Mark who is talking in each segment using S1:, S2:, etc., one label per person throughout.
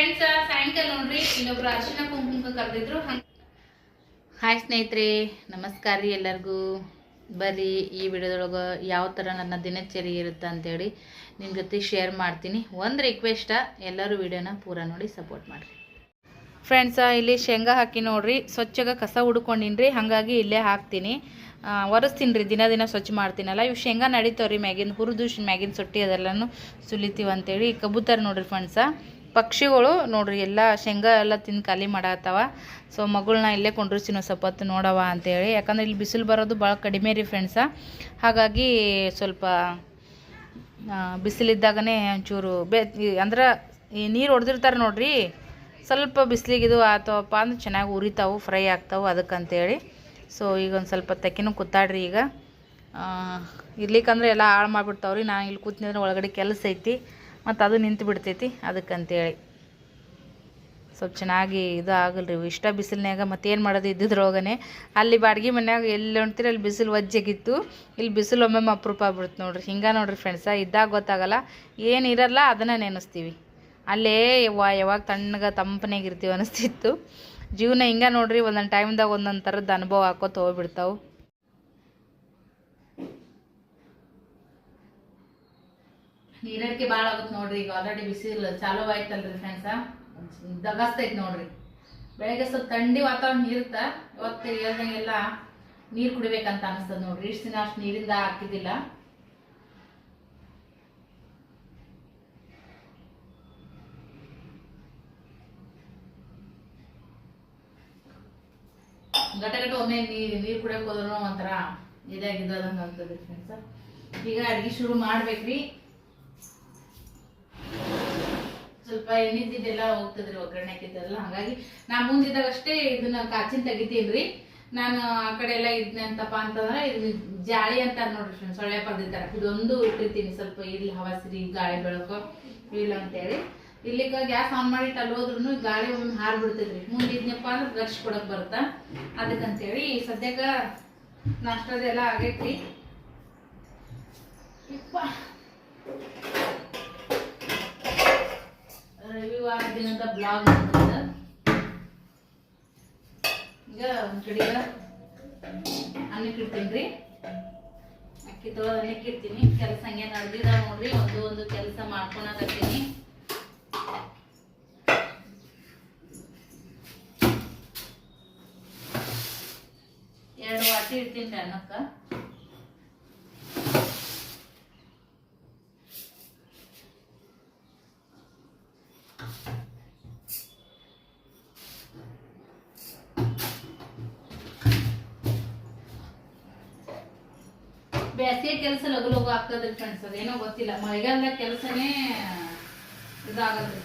S1: Friends ಸಾಯಂಕಾಲ ನೋಡ್ರಿ ಇನ್ನೊಬ್ರು ಅರ್ಶಿನ ಕುಂಕುಮ ಕರೆದಿದ್ರು ಹಾಯ್ ಸ್ನೇಹಿತರೆ, ನಮಸ್ಕಾರ ರೀ ಎಲ್ಲರಿಗೂ. ಬರ್ರಿ, ಈ ವಿಡಿಯೋದೊಳಗೆ ಯಾವ ಥರ ನನ್ನ ದಿನಚರಿ ಇರುತ್ತೆ ಅಂತೇಳಿ ನಿಮ್ಮ ಜೊತೆ ಶೇರ್ ಮಾಡ್ತೀನಿ. ಒಂದು ರಿಕ್ವೆಸ್ಟ ಎಲ್ಲರೂ ವಿಡಿಯೋನ ಪೂರ ನೋಡಿ ಸಪೋರ್ಟ್ ಮಾಡಿರಿ. ಫ್ರೆಂಡ್ಸ ಇಲ್ಲಿ ಶೇಂಗಾ ಹಾಕಿ ನೋಡ್ರಿ, ಸ್ವಚ್ಛಗೆ ಕಸ ಹುಡ್ಕೊಂಡಿನ್ರಿ, ಹಾಗಾಗಿ ಇಲ್ಲೇ ಹಾಕ್ತೀನಿ. ಒರೆಸ್ತೀನಿ ರೀ, ದಿನ ದಿನ ಸ್ವಚ್ಛ ಮಾಡ್ತೀನಲ್ಲ, ಇವು ಶೇಂಗಾ ನಡೀತಾವ್ರಿ ಮ್ಯಾಗಿನ ಹುರಿದು ಮ್ಯಾಗಿನ ಸೊಟ್ಟಿ ಅದೆಲ್ಲನೂ ಸುಲಿತೀವಿ ಅಂತೇಳಿ ಕಬೂತರ್ ನೋಡ್ರಿ ಫ್ರೆಂಡ್ಸ ಪಕ್ಷಿಗಳು ನೋಡ್ರಿ ಎಲ್ಲ ಶೇಂಗಾ ಎಲ್ಲ ತಿಂದು ಖಾಲಿ ಮಾಡತ್ತವ ಸೊ ಮಗಳನ್ನ ಇಲ್ಲೇ ಕೊಂಡ್ರಿಸಿನ ಸ್ವಲ್ಪ ಹೊತ್ತು ನೋಡವ ಅಂತೇಳಿ. ಯಾಕಂದ್ರೆ ಇಲ್ಲಿ ಬಿಸಿಲು ಬರೋದು ಭಾಳ ಕಡಿಮೆ ರೀ ಫ್ರೆಂಡ್ಸ ಹಾಗಾಗಿ ಸ್ವಲ್ಪ ಬಿಸಿಲಿದ್ದಾಗನೇ ಒಂಚೂರು ಬೆ ಅಂದ್ರೆ ಈ ನೀರು ಹೊಡೆದಿರ್ತಾರೆ ನೋಡ್ರಿ, ಸ್ವಲ್ಪ ಬಿಸಿಲಿಗೆ ಇದು ಆತವಪ್ಪ ಅಂದ್ರೆ ಚೆನ್ನಾಗಿ ಉರಿತಾವು ಫ್ರೈ ಆಗ್ತಾವೆ ಅದಕ್ಕಂತೇಳಿ. ಸೊ ಈಗ ಒಂದು ಸ್ವಲ್ಪ ತಕ್ಕಿನೂ ಕೂತಾಡ್ರಿ ಈಗ. ಇರ್ಲಿಕ್ಕಂದ್ರೆ ಎಲ್ಲ ಹಾಳು ಮಾಡಿಬಿಡ್ತಾವ್ರಿ. ನಾನು ಇಲ್ಲಿ ಕೂತಿದ್ರೆ ಒಳಗಡೆ ಕೆಲಸ ಐತಿ. ಮತ್ತು ಅದು ನಿಂತು ಬಿಡ್ತೈತಿ ಅದಕ್ಕಂತೇಳಿ. ಸ್ವಲ್ಪ ಚೆನ್ನಾಗಿ ಇದು ಆಗಲ್ರಿ ಇಷ್ಟ ಬಿಸಿಲಿನಾಗ ಮತ್ತೇನು ಮಾಡೋದು ಇದ್ದಿದ್ರೊಳಗನೆ. ಅಲ್ಲಿ ಬಾಡ್ಗೆ ಮನ್ಯಾಗ ಎಲ್ಲಿ ಹೊಣ್ತೀರಿ ಅಲ್ಲಿ ಬಿಸಿಲು ಒಜ್ಜೆಗಿತ್ತು ಇಲ್ಲಿ ಬಿಸಿಲು ಒಮ್ಮೊಮ್ಮೆ ಅಪರೂಪ ಆಗ್ಬಿಡ್ತು ನೋಡ್ರಿ. ಹಿಂಗೆ ನೋಡ್ರಿ ಫ್ರೆಂಡ್ಸ ಇದ್ದಾಗ ಗೊತ್ತಾಗಲ್ಲ. ಏನು ಇರಲ್ಲ ಅದನ್ನು ನೆನೆಸ್ತೀವಿ. ಅಲ್ಲೇ ಯಾವ ಯಾವಾಗ ತಣ್ಣಗೆ ತಂಪನಾಗ ಇರ್ತೀವಿ ಅನಿಸ್ತಿತ್ತು. ಜೀವನ ಹಿಂಗೆ ನೋಡ್ರಿ ಒಂದೊಂದು ಟೈಮ್ದಾಗ ಒಂದೊಂದು ಥರದ ಅನುಭವ ಹಾಕೋತ ಹೋಗ್ಬಿಡ್ತಾವೆ. ನೀರಡಿಕೆ ಭಾಳ ಆಗುತ್ತೆ ನೋಡ್ರಿ, ಈಗ ಆಲ್ರೆಡಿ ಬಿಸಿಲು ಚಾಲೂ ಆಯ್ತಲ್ರಿ ಫ್ರೆಂಡ್ಸ ದಗಸ್ತೈತ್ ನೋಡ್ರಿ. ಬೆಳಗ್ಗೆ ಸ್ವಲ್ಪ ಥಂಡಿ ವಾತಾವರಣ ಇರುತ್ತ, ಇವತ್ತು ಹೇಳ್ದಂಗೆಲ್ಲ ನೀರು ಕುಡಿಬೇಕಂತ ಅನಿಸ್ತದೆ ನೋಡ್ರಿ. ಇಷ್ಟು ದಿನ ಅಷ್ಟು ನೀರಿಂದ ಹಾಕಿದ್ದಿಲ್ಲ ಗಟ ಗಟ ಒಮ್ಮೆ ನೀರು ನೀರು ಕುಡಿಯೋಕೆ ಹೋದ್ರೂ ಒಂಥರ ಇದಾಗಿದ್ದಂಗೆ ಅಂತದ್ರಿ ಫ್ರೆಂಡ್ಸ ಈಗ ಅಡ್ಗೆ ಶುರು ಮಾಡ್ಬೇಕ್ರಿ. ಸ್ವಲ್ಪ ಎಣ್ಣಿದ್ದೆಲ್ಲ ಹೋಗ್ತದ್ರಿ ಒಗ್ಗರಣೆ ಹಾಕಿದ್ದೆಲ್ಲ ಹಂಗಾಗಿ ನಾ ಮುಂದಿದ್ದಾಗ ಅಷ್ಟೇ ಇದನ್ನ ಕಾಚಿನ ತೆಗಿತೀನಿ ನಾನು ಆ ಕಡೆ ಎಲ್ಲ ಇದ್ನಂತಪ್ಪ ಅಂತಂದ್ರೆ ಇದು ಜಾಳಿ ಅಂತ ನೋಡ್ರಿ ಫ್ರೆಂಡ್ಸ್ ಸೊಳ್ಳೆ ಪರ್ದಿರ್ತಾರ ಇದೊಂದು ಇಟ್ಟಿರ್ತೀನಿ, ಸ್ವಲ್ಪ ಇಲ್ಲಿ ಹವಾಸಿರಿ ಗಾಳಿ ಬೆಳಕು ಇಲ್ಲ ಅಂತೇಳಿ. ಇಲ್ಲಿಗ ಗ್ಯಾಸ್ ಆನ್ ಮಾಡಿ ಅಲ್ಲಿ ಹೋದ್ರು ಗಾಳಿ ಒಮ್ಮೆ ಹಾರ್ ಬಿಡ್ತೈತ್ರಿ. ಮುಂದೆ ಇದ್ನಪ್ಪ ಅಂದ್ರೆ ರಕ್ಷ ಕೊಡಕ್ ಬರುತ್ತಾ? ಅದಕ್ಕಂತೇಳಿ ಸದ್ಯಕ್ಕ ನಾಷ್ಟದೆಲ್ಲ ಆಗೈತಿ ಇಪ್ಪ ರವಿವಾರ ದಿನದ ಬ್ಲಾಗ್ ಈಗ ಒಂದ್ ಕಡೆಗ ಅನ್ನಕ್ಕೆ ಇಡ್ತೀನಿ ರೀ. ಅಕ್ಕಿ ತೊಳೆದು ಅನ್ನಕ್ಕೆ ಇಡ್ತೀನಿ. ಕೆಲಸ ಹಂಗೆ ನಡೆದಿದ ನೋಡ್ರಿ. ಒಂದು ಒಂದು ಕೆಲಸ ಮಾಡ್ಕೊಳಕತ್ತೀನಿ ಎರಡು ವಾಟಿ ಇಡ್ತೀನಿ ರೀ ಅನ್ನಕ್ಕೆ. ಬೇಸಿಗೆ ಕೆಲಸ ಲಗು ಲಗು ಆಗ್ತದ್ರಿ ಫ್ರೆಂಡ್ಸ್ ಅದೇನೋ ಗೊತ್ತಿಲ್ಲ. ಮಳೆಗಾಲದಾಗ ಕೆಲಸನೇ ಇದಾಗದ್ರಿ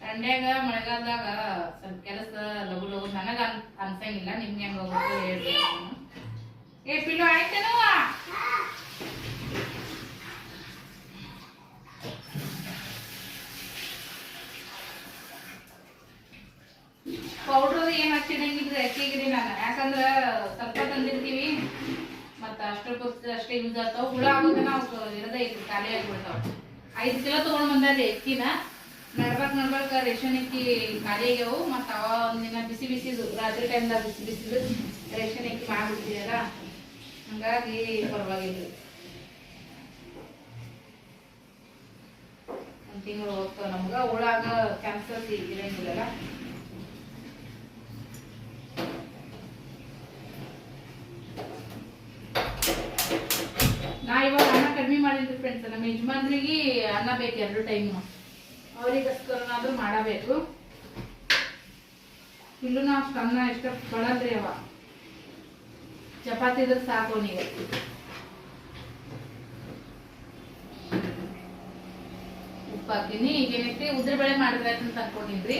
S1: ಥಂಡ್ಯಾಗ ಮಳೆಗಾಲದಾಗ ಸ್ವಲ್ಪ ಕೆಲಸ ಲಗು ಲಗು ನನಗ ಅನ್, ಅನ್ಸಂಗಿಲ್ಲ, ನಿಮ್ಗೆ ಹೆಂಗ ಹೋಗುತ್ತೆ ಹೇಳ್ರಿ. ಏ, ಪಿಲ್ಲು ಆಯ್ತೇನವ ಪೌಡ್ರ್ ಏನ್ ಹಚ್ಚಿಡಂಗಿಲ್ರಿ ಅಕ್ಕಿಗಿರಿ ನಾನು. ಯಾಕಂದ್ರ ತಪ್ಪ ತಂದಿರ್ತೀವಿ, ಮತ್ತ ಅಷ್ಟಕ್ಕೋಸ್ಕರ ಅಷ್ಟೇ ಯೂಸ್ ಆಗ್ತಾವ. ಹುಳ ಆಗೋದನ್ನ ಅವಕ್ಕೆ ಇರದೇ ಇತ್ತು ಖಾಲಿ ಆಗ್ಬಿಡ್ತಾವ. ಐದು ಕಿಲೋ ತಗೊಂಡ್ ಬಂದಾರಿ ಅಕ್ಕಿನ. ನಡ್ಬಾಕ್ ನಡ್ಬಾಕ್ ರೇಷನ್ ಇಕ್ಕಿ ಖಾಲಿ ಆಗ್ಯಾವು. ಮತ್ತ ಅವ ಒಂದಿನ ಬಿಸಿ ಬಿಸಿದು, ರಾತ್ರಿ ಟೈಮ್ದಾಗ ಬಿಸಿ ಬಿಸಿದು ರೇಷನ್ ಅಕ್ಕಿ ಮಾಡ್ಬಿಡ್ತೀವಲ್ಲ, ಹಂಗಾಗಿ ಪರವಾಗಿಲ್ಲ ಒಂದ್ ತಿಂಗಳು ಹೋಗ್ತಾವ ನಮ್ಗ. ಹುಳಾಗ ಕ್ಯಾನ್ಸರ್ ಇರಂಗಿಲ್ಲಲ್ಲ ನಾ ಇವಾಗ ಅನ್ನ ಫ್ರೆಂಡ್ಸ್ ನಮ್ಮ ಯಜಮಾನ್ರಿಗೆ ಅನ್ನ ಬೇಕು ಎರಡು ಟೈಮು ಅವರಿಗೋಸ್ಕರನಾದ್ರೂ ಮಾಡಬೇಕು. ಇಲ್ಲೂ ನಾವು ಅಷ್ಟು ಅನ್ನ ಇಷ್ಟ ಪಡಲ್ರಿ ಅವ. ಚಪಾತಿ ಇದ್ರೆ ಸಾಕು ನೀವು ಉಪ್ಪು ಹಾಕಿನಿ. ಈಗ ಏನೈತಿ ಉದ್ರ ಬೇಳೆ ಮಾಡಿದ್ರೆ ಅಂತ ಅನ್ಕೊಂಡಿದ್ರಿ.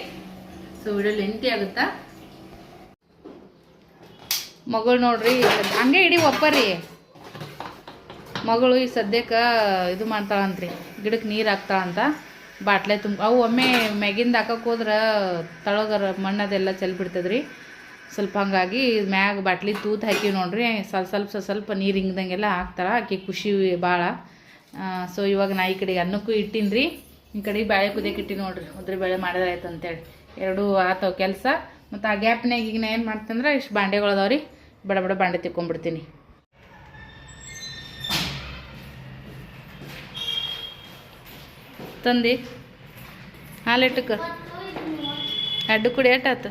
S1: ಸೊ ವಿಡಿಯೋ ಲೆಂಟಿ ಆಗುತ್ತಾ? ಮಗಳು ನೋಡ್ರಿ, ಹಂಗೆ ಇಡೀ ಒಪ್ಪರಿ ಮಗಳು ಈ ಸದ್ಯಕ್ಕೆ ಇದು ಮಾಡ್ತಾಳಂತ್ರಿ ಗಿಡಕ್ಕೆ ನೀರು ಹಾಕ್ತಾಳಂತ. ಬಾಟ್ಲೆ ತುಂಬ, ಅವು ಒಮ್ಮೆ ಮ್ಯಾಗಿಂದ ಹಾಕಕ್ಕೆ ಹೋದ್ರೆ ತಳಗರ ಮಣ್ಣದೆಲ್ಲ ಚೆಲ್ಬಿಡ್ತದ್ರಿ ಸ್ವಲ್ಪ ಹಂಗಾಗಿ ಮ್ಯಾಗ ಬಾಟ್ಲಿ ತೂತು ಹಾಕಿವಿ ನೋಡ್ರಿ ಸ್ವಲ್ಪ ಸ್ವಲ್ಪ ಸ್ವಲ್ಪ ಸ್ವಲ್ಪ ನೀರು ಹಿಂಗ್ದಂಗೆಲ್ಲ ಹಾಕ್ತಾಳೆ, ಆಕೆ ಖುಷಿ ಭಾಳ ಸೊ ಇವಾಗ ನಾ ಈ ಕಡೆಗೆ ಅನ್ನಕ್ಕೂ ಇಟ್ಟಿನಿ ರೀ ಈ ಕಡೆಗೆ ಬೇಳೆ ಕುದಿಯಕ್ಕೆ ಇಟ್ಟಿ ನೋಡ್ರಿ, ಉದ್ರಿ ಬೇಳೆ ಮಾಡಿದ್ರೆ ಆಯ್ತು ಅಂತೇಳಿ. ಎರಡೂ ಆತವ ಕೆಲಸ, ಮತ್ತು ಆ ಗ್ಯಾಪ್ನಾಗ ಈಗ ನಾ ಏನು ಮಾಡ್ತಂದ್ರೆ, ಇಷ್ಟು ಬಾಂಡೆಗಳು ಅದಾವ ರೀ ಬಡ ಬಡ ಬಾಂಡೆ ತಿಕ್ಕೊಂಡ್ಬಿಡ್ತೀನಿ ತಂದು. ಹಾಲಿಟ್ಟಕ್ಕ ಅಡ್ಡು ಕುಡಿ ಎಷ್ಟಾತು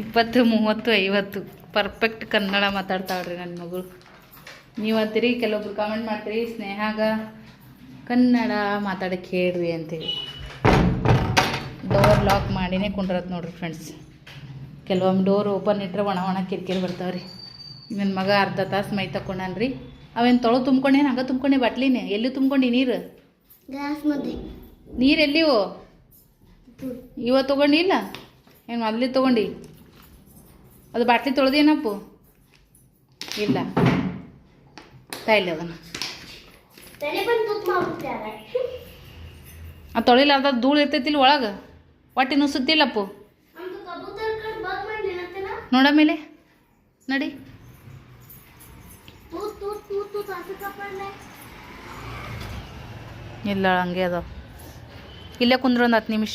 S1: ಇಪ್ಪತ್ತು, ಮೂವತ್ತು, ಐವತ್ತು. ಪರ್ಫೆಕ್ಟ್ ಕನ್ನಡ ಮಾತಾಡ್ತಾವ್ರಿ ನನ್ನ ಮಗಳು. ನೀವು ಅಂತೀರಿ, ಕೆಲವೊಬ್ರು ಕಾಮೆಂಟ್ ಮಾಡ್ತೀರಿ, ಸ್ನೇಹಾಗ ಕನ್ನಡ ಮಾತಾಡಕ್ಕೆ ಹೇಳ್ರಿ ಅಂತೇಳಿ ಡೋರ್ ಲಾಕ್ ಮಾಡಿನೇ ಕುಂಡ್ರತ್ ನೋಡ್ರಿ ಫ್ರೆಂಡ್ಸ್ ಕೆಲವೊಮ್ಮೆ ಡೋರ್ ಓಪನ್ ಇಟ್ಟರೆ ಒಣ ಒಣ ಕಿರಿಕಿರಿ ಬರ್ತಾವ್ರಿ. ನನ್ನ ಮಗ ಅರ್ಧ ತಾಸು ಮೈ ತಕೊಂಡಾನ್ರಿ. ಅವೇನು ತೊಳು ತುಂಬ್ಕೊಂಡೇನು ಹಂಗೆ ತುಂಬ್ಕೊಂಡೆ ಬಟ್ಲಿನೇ? ಎಲ್ಲಿ ತುಂಬ್ಕೊಂಡು ನೀರು? ನೀರು ಎಲ್ಲಿವು ಇವ ತೊಗೊಂಡಿಲ್ಲ ಏನು ಮೊದಲೇ ತೊಗೊಂಡು? ಅದು ಬಾಟ್ಲಿ ತೊಳೆದೇನಪ್ಪು? ಇಲ್ಲ. ತಾಯಿಲ್ಲ ಅದನ್ನು. ಆ ತೊಳಿಲ್ಲ ಅದ ಧೂಳು ಇರ್ತೈತಿಲ್ಲ ಒಳಗೆ? ಒಟ್ಟಿ ನುಸುತ್ತಿಲ್ಲಪ್ಪು? ನೋಡ ಮೇಲೆ. ನಡಿ. ಇಲ್ಲ ಹಂಗೆ ಅದಾವ. ಇಲ್ಲೇ ಕುಂದ್ರ ಒಂದು ಹತ್ತು ನಿಮಿಷ.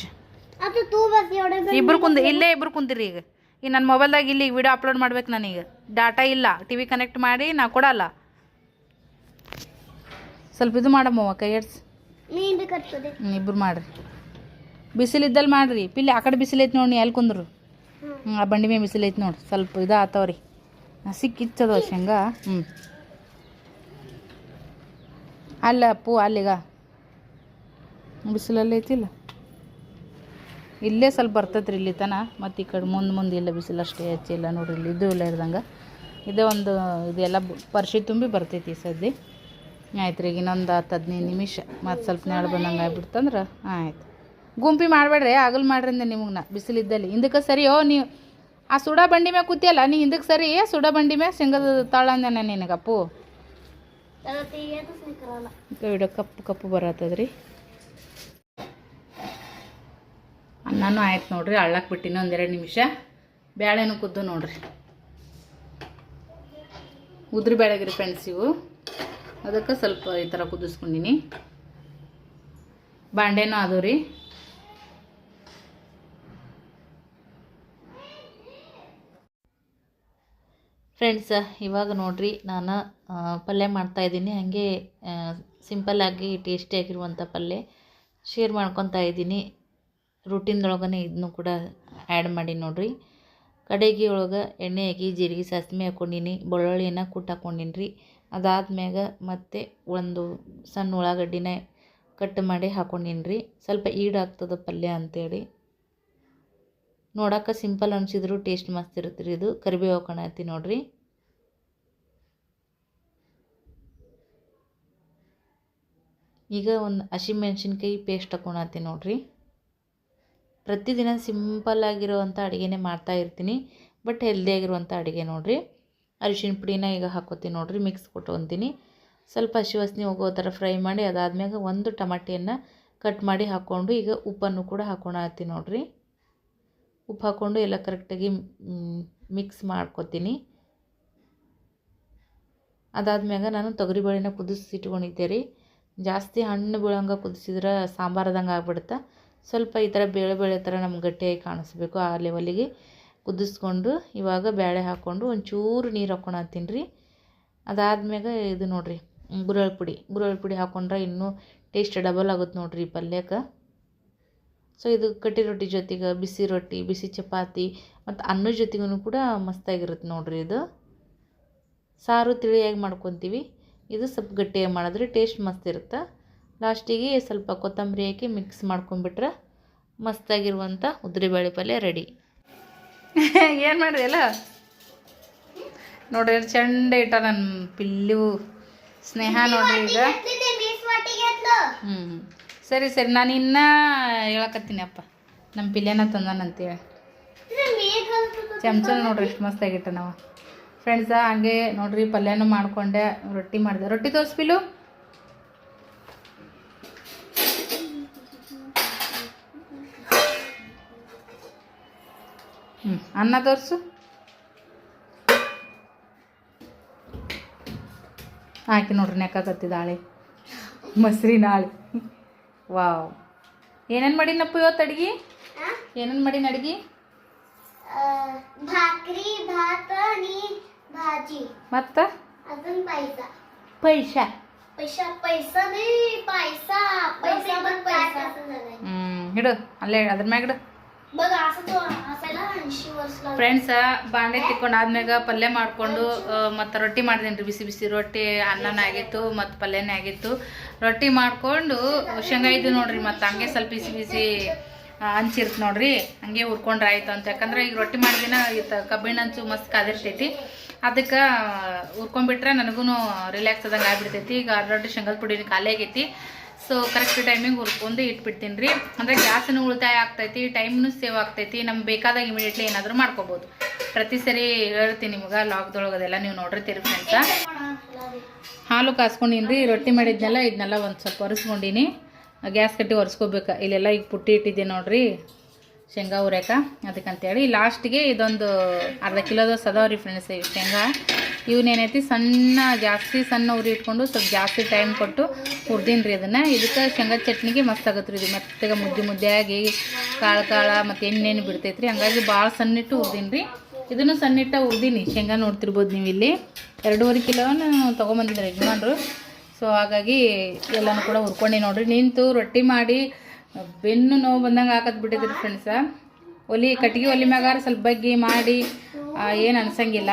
S1: ಇಬ್ರು ಕುಂದ್ರಿ ಇಲ್ಲೇ ಇಬ್ರು ಕುಂದಿರಿ ಈಗ. ಈಗ ನನ್ನ ಮೊಬೈಲ್ದಾಗ ಇಲ್ಲಿ ವಿಡಿಯೋ ಅಪ್ಲೋಡ್ ಮಾಡ್ಬೇಕು ನನಗೆ. ಡಾಟಾ ಇಲ್ಲ. ಟಿವಿ ಕನೆಕ್ಟ್ ಮಾಡಿ ನಾ ಕೊಡಲ್ಲ. ಸ್ವಲ್ಪ ಇದು ಮಾಡಮ್ಮ ಕೈ ಎಡ್ಸ್. ಇಬ್ರು ಮಾಡ್ರಿ. ಬಿಸಿಲಿದ್ದಲ್ಲಿ ಮಾಡ್ರಿ. ಪಿಲ್ಲಿ ಆ ಕಡೆ ಬಿಸಿಲೈತಿ ನೋಡಿ ಎಲ್ಲಿ ಕುಂದ್ರು. ಹ್ಞೂ ಆ ಬಂಡಿ ಮೇಲೆ ಬಿಸಿಲೈತಿ ನೋಡಿ. ಸ್ವಲ್ಪ ಇದಾತವ್ರಿ. ಹಸಿ ಕಿಚ್ಚದ ಶೇಂಗಾ? ಹ್ಞೂ ಅಲ್ಲ ಅಪ್ಪು ಅಲ್ಲಿಗ. ಬಿಸಿಲಲ್ಲಿ ಐತಿಲ್ಲ. ಇಲ್ಲೇ ಸ್ವಲ್ಪ ಬರ್ತೈತೆ ರೀ ಇಲ್ಲಿ ತನ ಮತ್ತು ಈ ಕಡೆ ಮುಂದೆ ಮುಂದೆ ಇಲ್ಲ ಬಿಸಿಲು ಅಷ್ಟೇ ಹೆಚ್ಚಿಲ್ಲ ನೋಡ್ರಿ ಇಲ್ಲಿ. ಇದು ಇಲ್ಲ ಇರ್ದಂಗೆ. ಇದೇ ಒಂದು ಇದೆಲ್ಲ ಪರ್ಶಿ ತುಂಬಿ ಬರ್ತೈತಿ ಈ ಸದ್ಯ ಆಯ್ತು ರೀ ಈಗ ಇನ್ನೊಂದು ಹತ್ತು ಹದಿನೈದು ನಿಮಿಷ. ಮತ್ತು ಸ್ವಲ್ಪ ನೆರಳು ಬಂದಂಗೆ ಆಗ್ಬಿಡ್ತಂದ್ರೆ ಆಯ್ತು. ಗುಂಪಿ ಮಾಡಬೇಡ್ರಿ ಆಗಲ್ ಮಾಡ್ರಿ ಅಂದೆ ನಿಮಗೆ ನಾ ಬಿಸಿಲಿದ್ದಲ್ಲಿ ಹಿಂದಕ್ಕೆ ಸರಿಯೋ ನೀವು ಆ ಸುಡ ಬಂಡಿ ಮ್ಯಾಗ ಕೂತಿಯಲ್ಲ ನೀ ಹಿಂದಕ್ಕೆ ಸರಿ ಸುಡ ಬಂಡಿ ಮ್ಯಾಗ ಶೇಂಗದ ತಾಳ ಅಂದ ನಿನಗಪ್ಪು ಇಡೋ ಕಪ್ಪು ಕಪ್ಪು ಬರತ್ತದ್ರಿ ಅನ್ನನೂ ಆಯ್ತು ನೋಡ್ರಿ ಅಳ್ಳಕ್ಕೆ ಬಿಟ್ಟಿನ ಒಂದೆರಡು ನಿಮಿಷ. ಬೇಳೆನೂ ಕುದ್ದು ನೋಡ್ರಿ. ಉದ್ರಿ ಬೇಳೆಗಿರಿ ಫ್ರೆಂಡ್ಸ್ ಇವು. ಅದಕ್ಕೆ ಸ್ವಲ್ಪ ಈ ಥರ ಕುದಿಸ್ಕೊಂಡಿನಿ. ಬಾಂಡೆನೂ ಅದು ರೀ. ಫ್ರೆಂಡ್ಸ್ ಇವಾಗ ನೋಡ್ರಿ ನಾನು ಪಲ್ಯ ಪಲ್ಯ ಮಾಡ್ತಾಯಿದ್ದೀನಿ ಹಾಗೆ ಸಿಂಪಲ್ಲಾಗಿ ಟೇಸ್ಟಿಯಾಗಿರುವಂಥ ಪಲ್ಯ ಶೇರ್ ಮಾಡ್ಕೊತಾ ಇದ್ದೀನಿ. ರೂಟೀನ್ದೊಳಗನೆ ಇದನ್ನು ಕೂಡ ಆ್ಯಡ್ ಮಾಡಿ ನೋಡ್ರಿ. ಕಡೆಗೆ ಒಳಗೆ ಎಣ್ಣೆ ಹಾಕಿ, ಜೀರಿಗೆ, ಸಾಸಿವೆ ಹಾಕ್ಕೊಂಡಿನಿ ಬೆಳ್ಳುಳ್ಳಿನ ಕುಟ್ಟು ಹಾಕ್ಕೊಂಡಿನಿ ರೀ ಅದಾದ್ಮ್ಯಾಗ ಮತ್ತೆ ಒಂದು ಸಣ್ಣ ಉಳ್ಳಾಗಡ್ಡಿನ ಕಟ್ ಮಾಡಿ ಹಾಕ್ಕೊಂಡಿನಿ ರೀ ಸ್ವಲ್ಪ ಈಡಾಗ್ತದೆ ಪಲ್ಯ ಅಂತೇಳಿ. ನೋಡೋಕೆ ಸಿಂಪಲ್ ಅನಿಸಿದ್ರು, ಟೇಸ್ಟ್ ಮಸ್ತ್ ಇರುತ್ತೆ ರೀ ಇದು. ಕರಿಬೇವು ಕಣತಿ ನೋಡಿರಿ. ಈಗ ಒಂದು ಹಸಿಮೆಣ್ಸಿನ್ಕಾಯಿ ಪೇಸ್ಟ್ ಹಾಕೊಳತ್ತಿ ನೋಡಿರಿ. ಪ್ರತಿದಿನ ಸಿಂಪಲ್ ಆಗಿರೋವಂಥ ಅಡುಗೆನೇ ಮಾಡ್ತಾ ಇರ್ತೀನಿ. ಬಟ್ ಹೆಲ್ದಿ ಆಗಿರುವಂಥ ಅಡುಗೆ ನೋಡಿರಿ. ಅರಿಶಿನ ಪುಡಿನ ಈಗ ಹಾಕೋತೀನಿ ನೋಡಿರಿ ಮಿಕ್ಸ್ ಕೊಟ್ಕೊತೀನಿ ಸ್ವಲ್ಪ ಹಸಿ ವಾಸನೆ ಹೋಗೋ ಥರ ಫ್ರೈ ಮಾಡಿ ಅದಾದ್ಮ್ಯಾಗ ಒಂದು ಟಮಾಟಿಯನ್ನು ಕಟ್ ಮಾಡಿ ಹಾಕ್ಕೊಂಡು ಈಗ ಉಪ್ಪನ್ನು ಕೂಡ ಹಾಕೊಳತ್ತೀನಿ ನೋಡ್ರಿ. ಉಪ್ಪು ಹಾಕ್ಕೊಂಡು ಎಲ್ಲ ಕರೆಕ್ಟಾಗಿ ಮಿಕ್ಸ್ ಮಾಡ್ಕೊತೀನಿ. ಅದಾದ್ಮ್ಯಾಗ ನಾನು ತೊಗರಿಬೇಳೆನ ಕುದಿಸಿ ಇಟ್ಕೊಂಡಿದ್ದೆ ರೀ ಜಾಸ್ತಿ ಹಣ್ಣು ಬೀಳಂಗೆ ಕುದಿಸಿದ್ರೆ ಸಾಂಬಾರದಂಗೆ ಆಗ್ಬಿಡುತ್ತೆ. ಸ್ವಲ್ಪ ಈ ಥರ ಬೇಳೆ ಬೇಳೆ ಥರ ನಮ್ಗೆ ಗಟ್ಟಿಯಾಗಿ ಕಾಣಿಸ್ಬೇಕು ಆ ಲೆವೆಲಿಗೆ ಕುದಿಸ್ಕೊಂಡು ಇವಾಗ ಬೇಳೆ ಹಾಕ್ಕೊಂಡು ಒಂಚೂರು ನೀರು ಹಾಕ್ಕೊಳತ್ತೀನಿ ರೀ ಅದಾದ್ಮ್ಯಾಗ ಇದು ನೋಡಿರಿ ಗುರಳ್ ಪುಡಿ ಗುರಳ್ ಪುಡಿ ಹಾಕ್ಕೊಂಡ್ರೆ ಇನ್ನೂ ಟೇಸ್ಟ್ ಡಬಲ್ ಆಗುತ್ತೆ ನೋಡಿರಿ ಪಲ್ಯಕ್ಕೆ. ಸೊ ಇದು ಕಟ್ಟಿ ರೊಟ್ಟಿ ಜೊತೆಗೆ ಬಿಸಿ ರೊಟ್ಟಿ ಬಿಸಿ ಚಪಾತಿ ಮತ್ತು ಅನ್ನ ಜೊತೆಗೂ ಕೂಡ ಮಸ್ತಾಗಿರುತ್ತೆ ನೋಡಿರಿ ಇದು. ಸಾರು ತಿಳಿಯಾಗಿ ಮಾಡ್ಕೊತೀವಿ. ಇದು ಸ್ವಲ್ಪ ಗಟ್ಟಿಯಾಗಿ ಮಾಡಿದ್ರೆ ಟೇಸ್ಟ್ ಮಸ್ತ್ ಇರುತ್ತೆ. ಲಾಸ್ಟಿಗೆ ಸ್ವಲ್ಪ ಕೊತ್ತಂಬರಿ ಹಾಕಿ ಮಿಕ್ಸ್ ಮಾಡ್ಕೊಂಬಿಟ್ರೆ ಮಸ್ತಾಗಿರುವಂಥ ಉದ್ರಿಬೇಳೆ ಪಲ್ಯ ರೆಡಿ. ಏನು ಮಾಡಿದೆಯಲ್ಲ ನೋಡ್ರಿ ಚೆಂಡ ಇಟ್ಟ ನನ್ನ ಪಿಲ್ಲು. ಸ್ನೇಹ ನೋಡ್ರಿ ಈಗ. ಹ್ಞೂ ಸರಿ ಸರಿ. ನಾನು ಇನ್ನ ಹೇಳಕತ್ತೀನಿ ಅಪ್ಪ. ನಮ್ಮ ಪಿಲ್ಯನ ತಂದಾನಂತೇಳಿ ಚಮಚ ನೋಡ್ರಿ ಎಷ್ಟು ಮಸ್ತಾಗಿಟ್ಟ ನಾವು ಫ್ರೆಂಡ್ಸ ಹಂಗೆ ನೋಡ್ರಿ, ಪಲ್ಯನೂ ಮಾಡ್ಕೊಂಡೆ, ರೊಟ್ಟಿ ಮಾಡಿದೆ. ರೊಟ್ಟಿ ತೋರಿಸ್ಬಿಲು ಹ್ಞೂ ಅನ್ನ ತೋರಿಸು. ಹಾಕಿ ನೋಡ್ರಿ ನೆಕ್ಕಾಕತ್ತಿದ್ದಾಳೆ ಮೊಸರಿನಾಳೆ ವಾವ್. ಏನೇನು ಮಾಡಿನಪ್ಪ ಇವತ್ತು ಅಡ್ಗೆ? ಏನೇನು ಮಾಡಿನ ಅಡ್ಗೆ?
S2: ಭಾಕ್ರಿ ಭಾತ ನೀ ಭಾಜಿ.
S1: ಮತ್ತ?
S2: ಅದನ್ನ ಪೈಸ
S1: ಪೈಸ.
S2: ಪೈಸ ಪೈಸ ನೀ ಪೈಸ ಪೈಸ ಬಂದ ಪೈಸ
S1: ಹ್ಮ್ ಇಡು ಅಲ್ಲೇ ಅದ್ರ ಮ್ಯಾಗ ಇಡು.
S2: बघ असं तो असायला ऐंशी वर्ष लागले.
S1: ಫ್ರೆಂಡ್ಸ ಬಾಂಡೆ ತಿಕ್ಕೊಂಡು ಆದ್ಮ್ಯಾಗ ಪಲ್ಯ ಮಾಡಿಕೊಂಡು ಮತ್ತು ರೊಟ್ಟಿ ಮಾಡಿದ್ದೀನಿ ರೀ ಬಿಸಿ ಬಿಸಿ ರೊಟ್ಟಿ ಅನ್ನನ ಆಗಿತ್ತು ಮತ್ತು ಪಲ್ಯನೇ ಆಗಿತ್ತು ರೊಟ್ಟಿ ಮಾಡಿಕೊಂಡು ಶೇಂಗಾ ಇದ್ದು ನೋಡ್ರಿ ಮತ್ತು ಹಂಗೆ ಸ್ವಲ್ಪ ಬಿಸಿ ಬಿಸಿ ಆ, ಹಂಚಿರ್ತು ನೋಡ್ರಿ ಹಂಗೆ ಹುರ್ಕೊಂಡ್ರೆ ಆಯ್ತು ಅಂತ ಯಾಕಂದ್ರೆ ಈಗ ರೊಟ್ಟಿ ಮಾಡಿದಿನ ಇತ್ತು ಕಬ್ಬಿಣ ಹಂಚು ಮಸ್ತ್ ಕಾದಿರ್ತೈತಿ ಅದಕ್ಕೆ ಹುರ್ಕೊಂಡ್ಬಿಟ್ರೆ ನನಗೂ ರಿಲ್ಯಾಕ್ಸ್ ಆದಂಗೆ ಆಗ್ಬಿಡ್ತೈತಿ ಈಗ ರೊಟ್ಟಿ ಶೇಂಗಾದ ಪುಡಿ ಖಾಲಿ ಆಗೈತಿ ಸೊ ಕರೆಕ್ಟ್ ಟೈಮಿಗೆ ಹುರ್ಕೊಂಡು ಇಟ್ಬಿಡ್ತೀನಿ ರೀ. ಅಂದರೆ ಗ್ಯಾಸನ್ನು ಉಳಿತಾಯ ಆಗ್ತೈತಿ ಟೈಮ್ನು ಸೇವ್ ಆಗ್ತೈತಿ, ನಮ್ಗೆ ಬೇಕಾದಾಗ ಇಮಿಡಿಯೇಟ್ಲಿ ಏನಾದರೂ ಮಾಡ್ಕೋಬೋದು. ಪ್ರತಿ ಸರಿ ಹೇಳ್ತೀನಿ ನಿಮ್ಗೆ ಲಾಕ್ದೊಳಗೆ ಅದೆಲ್ಲ ನೀವು ನೋಡಿರ್ತೀರಿ ಅಂತ ಹಾಲು ಕಾಸ್ಕೊಂಡಿನಿ ರೀ ರೊಟ್ಟಿ ಮಾಡಿದ್ನೆಲ್ಲ ಇದನ್ನೆಲ್ಲ ಒಂದು ಸ್ವಲ್ಪ ಒರೆಸ್ಕೊಂಡಿನಿ. ಗ್ಯಾಸ್ ಕಟ್ಟಿ ಒರೆಸ್ಕೋಬೇಕು, ಇಲ್ಲೆಲ್ಲ ಈಗ ಪುಟ್ಟಿ ಇಟ್ಟಿದ್ದೆ ನೋಡ್ರಿ. ಶೇಂಗಾ ಉರೇಕ, ಅದಕ್ಕಂತೇಳಿ. ಲಾಸ್ಟಿಗೆ ಇದೊಂದು ಅರ್ಧ ಕಿಲೋದ ಸದಾವ್ರಿ ಫ್ರೆಂಡ್ಸ್ ಇವು ಶೇಂಗಾ. ಇವನ್ನೇನೈತಿ ಸಣ್ಣ, ಜಾಸ್ತಿ ಸಣ್ಣ ಉರಿ ಇಟ್ಕೊಂಡು ಸ್ವಲ್ಪ ಜಾಸ್ತಿ ಟೈಮ್ ಕೊಟ್ಟು ಹುರ್ದೀನಿ ರೀ ಅದನ್ನು ಇದಕ್ಕೆ ಶೇಂಗಾ ಚಟ್ನಿಗೆ ಮಸ್ತ್ ಆಗತ್ತೆ ರೀ ಇದು. ಮೆತ್ತಗೆ ಮುದ್ದೆ ಆಗಿ ಕಾಳು ಕಾಳು ಮತ್ತು ಎಣ್ಣೆಣ್ಣೆ ಬಿಡ್ತೈತೆ ರೀ. ಹಂಗಾಗಿ ಭಾಳ ಸಣ್ಣಿಟ್ಟು ಹುರ್ದೀನಿ ರೀ. ಇದನ್ನು ಸಣ್ಣಿಟ್ಟ ಹುರ್ದೀನಿ. ಶೇಂಗಾ ನೋಡ್ತಿರ್ಬೋದು ನೀವು ಇಲ್ಲಿ. ಎರಡೂವರೆ ಕಿಲೋನು ತೊಗೊಂಬಂದಿದ್ದಾರೆ ಯಜಮಾನ್ರು. ಸೊ ಹಾಗಾಗಿ ಎಲ್ಲನೂ ಕೂಡ ಹುರ್ಕೊಂಡು ನೋಡಿರಿ. ನಿಂತು ರೊಟ್ಟಿ ಮಾಡಿ ಬೆನ್ನು ನೋವು ಬಂದಂಗೆ ಹಾಕತ್ ಬಿಟ್ಟಿದ್ರಿ ಫ್ರೆಂಡ್ಸ ಒಲಿ ಕಟ್ಟಿಗೆ ಒಲಿ ಮ್ಯಾಗಾರ ಸ್ವಲ್ಪ ಬಗ್ಗಿ ಮಾಡಿ ಏನು ಅನ್ಸಂಗಿಲ್ಲ.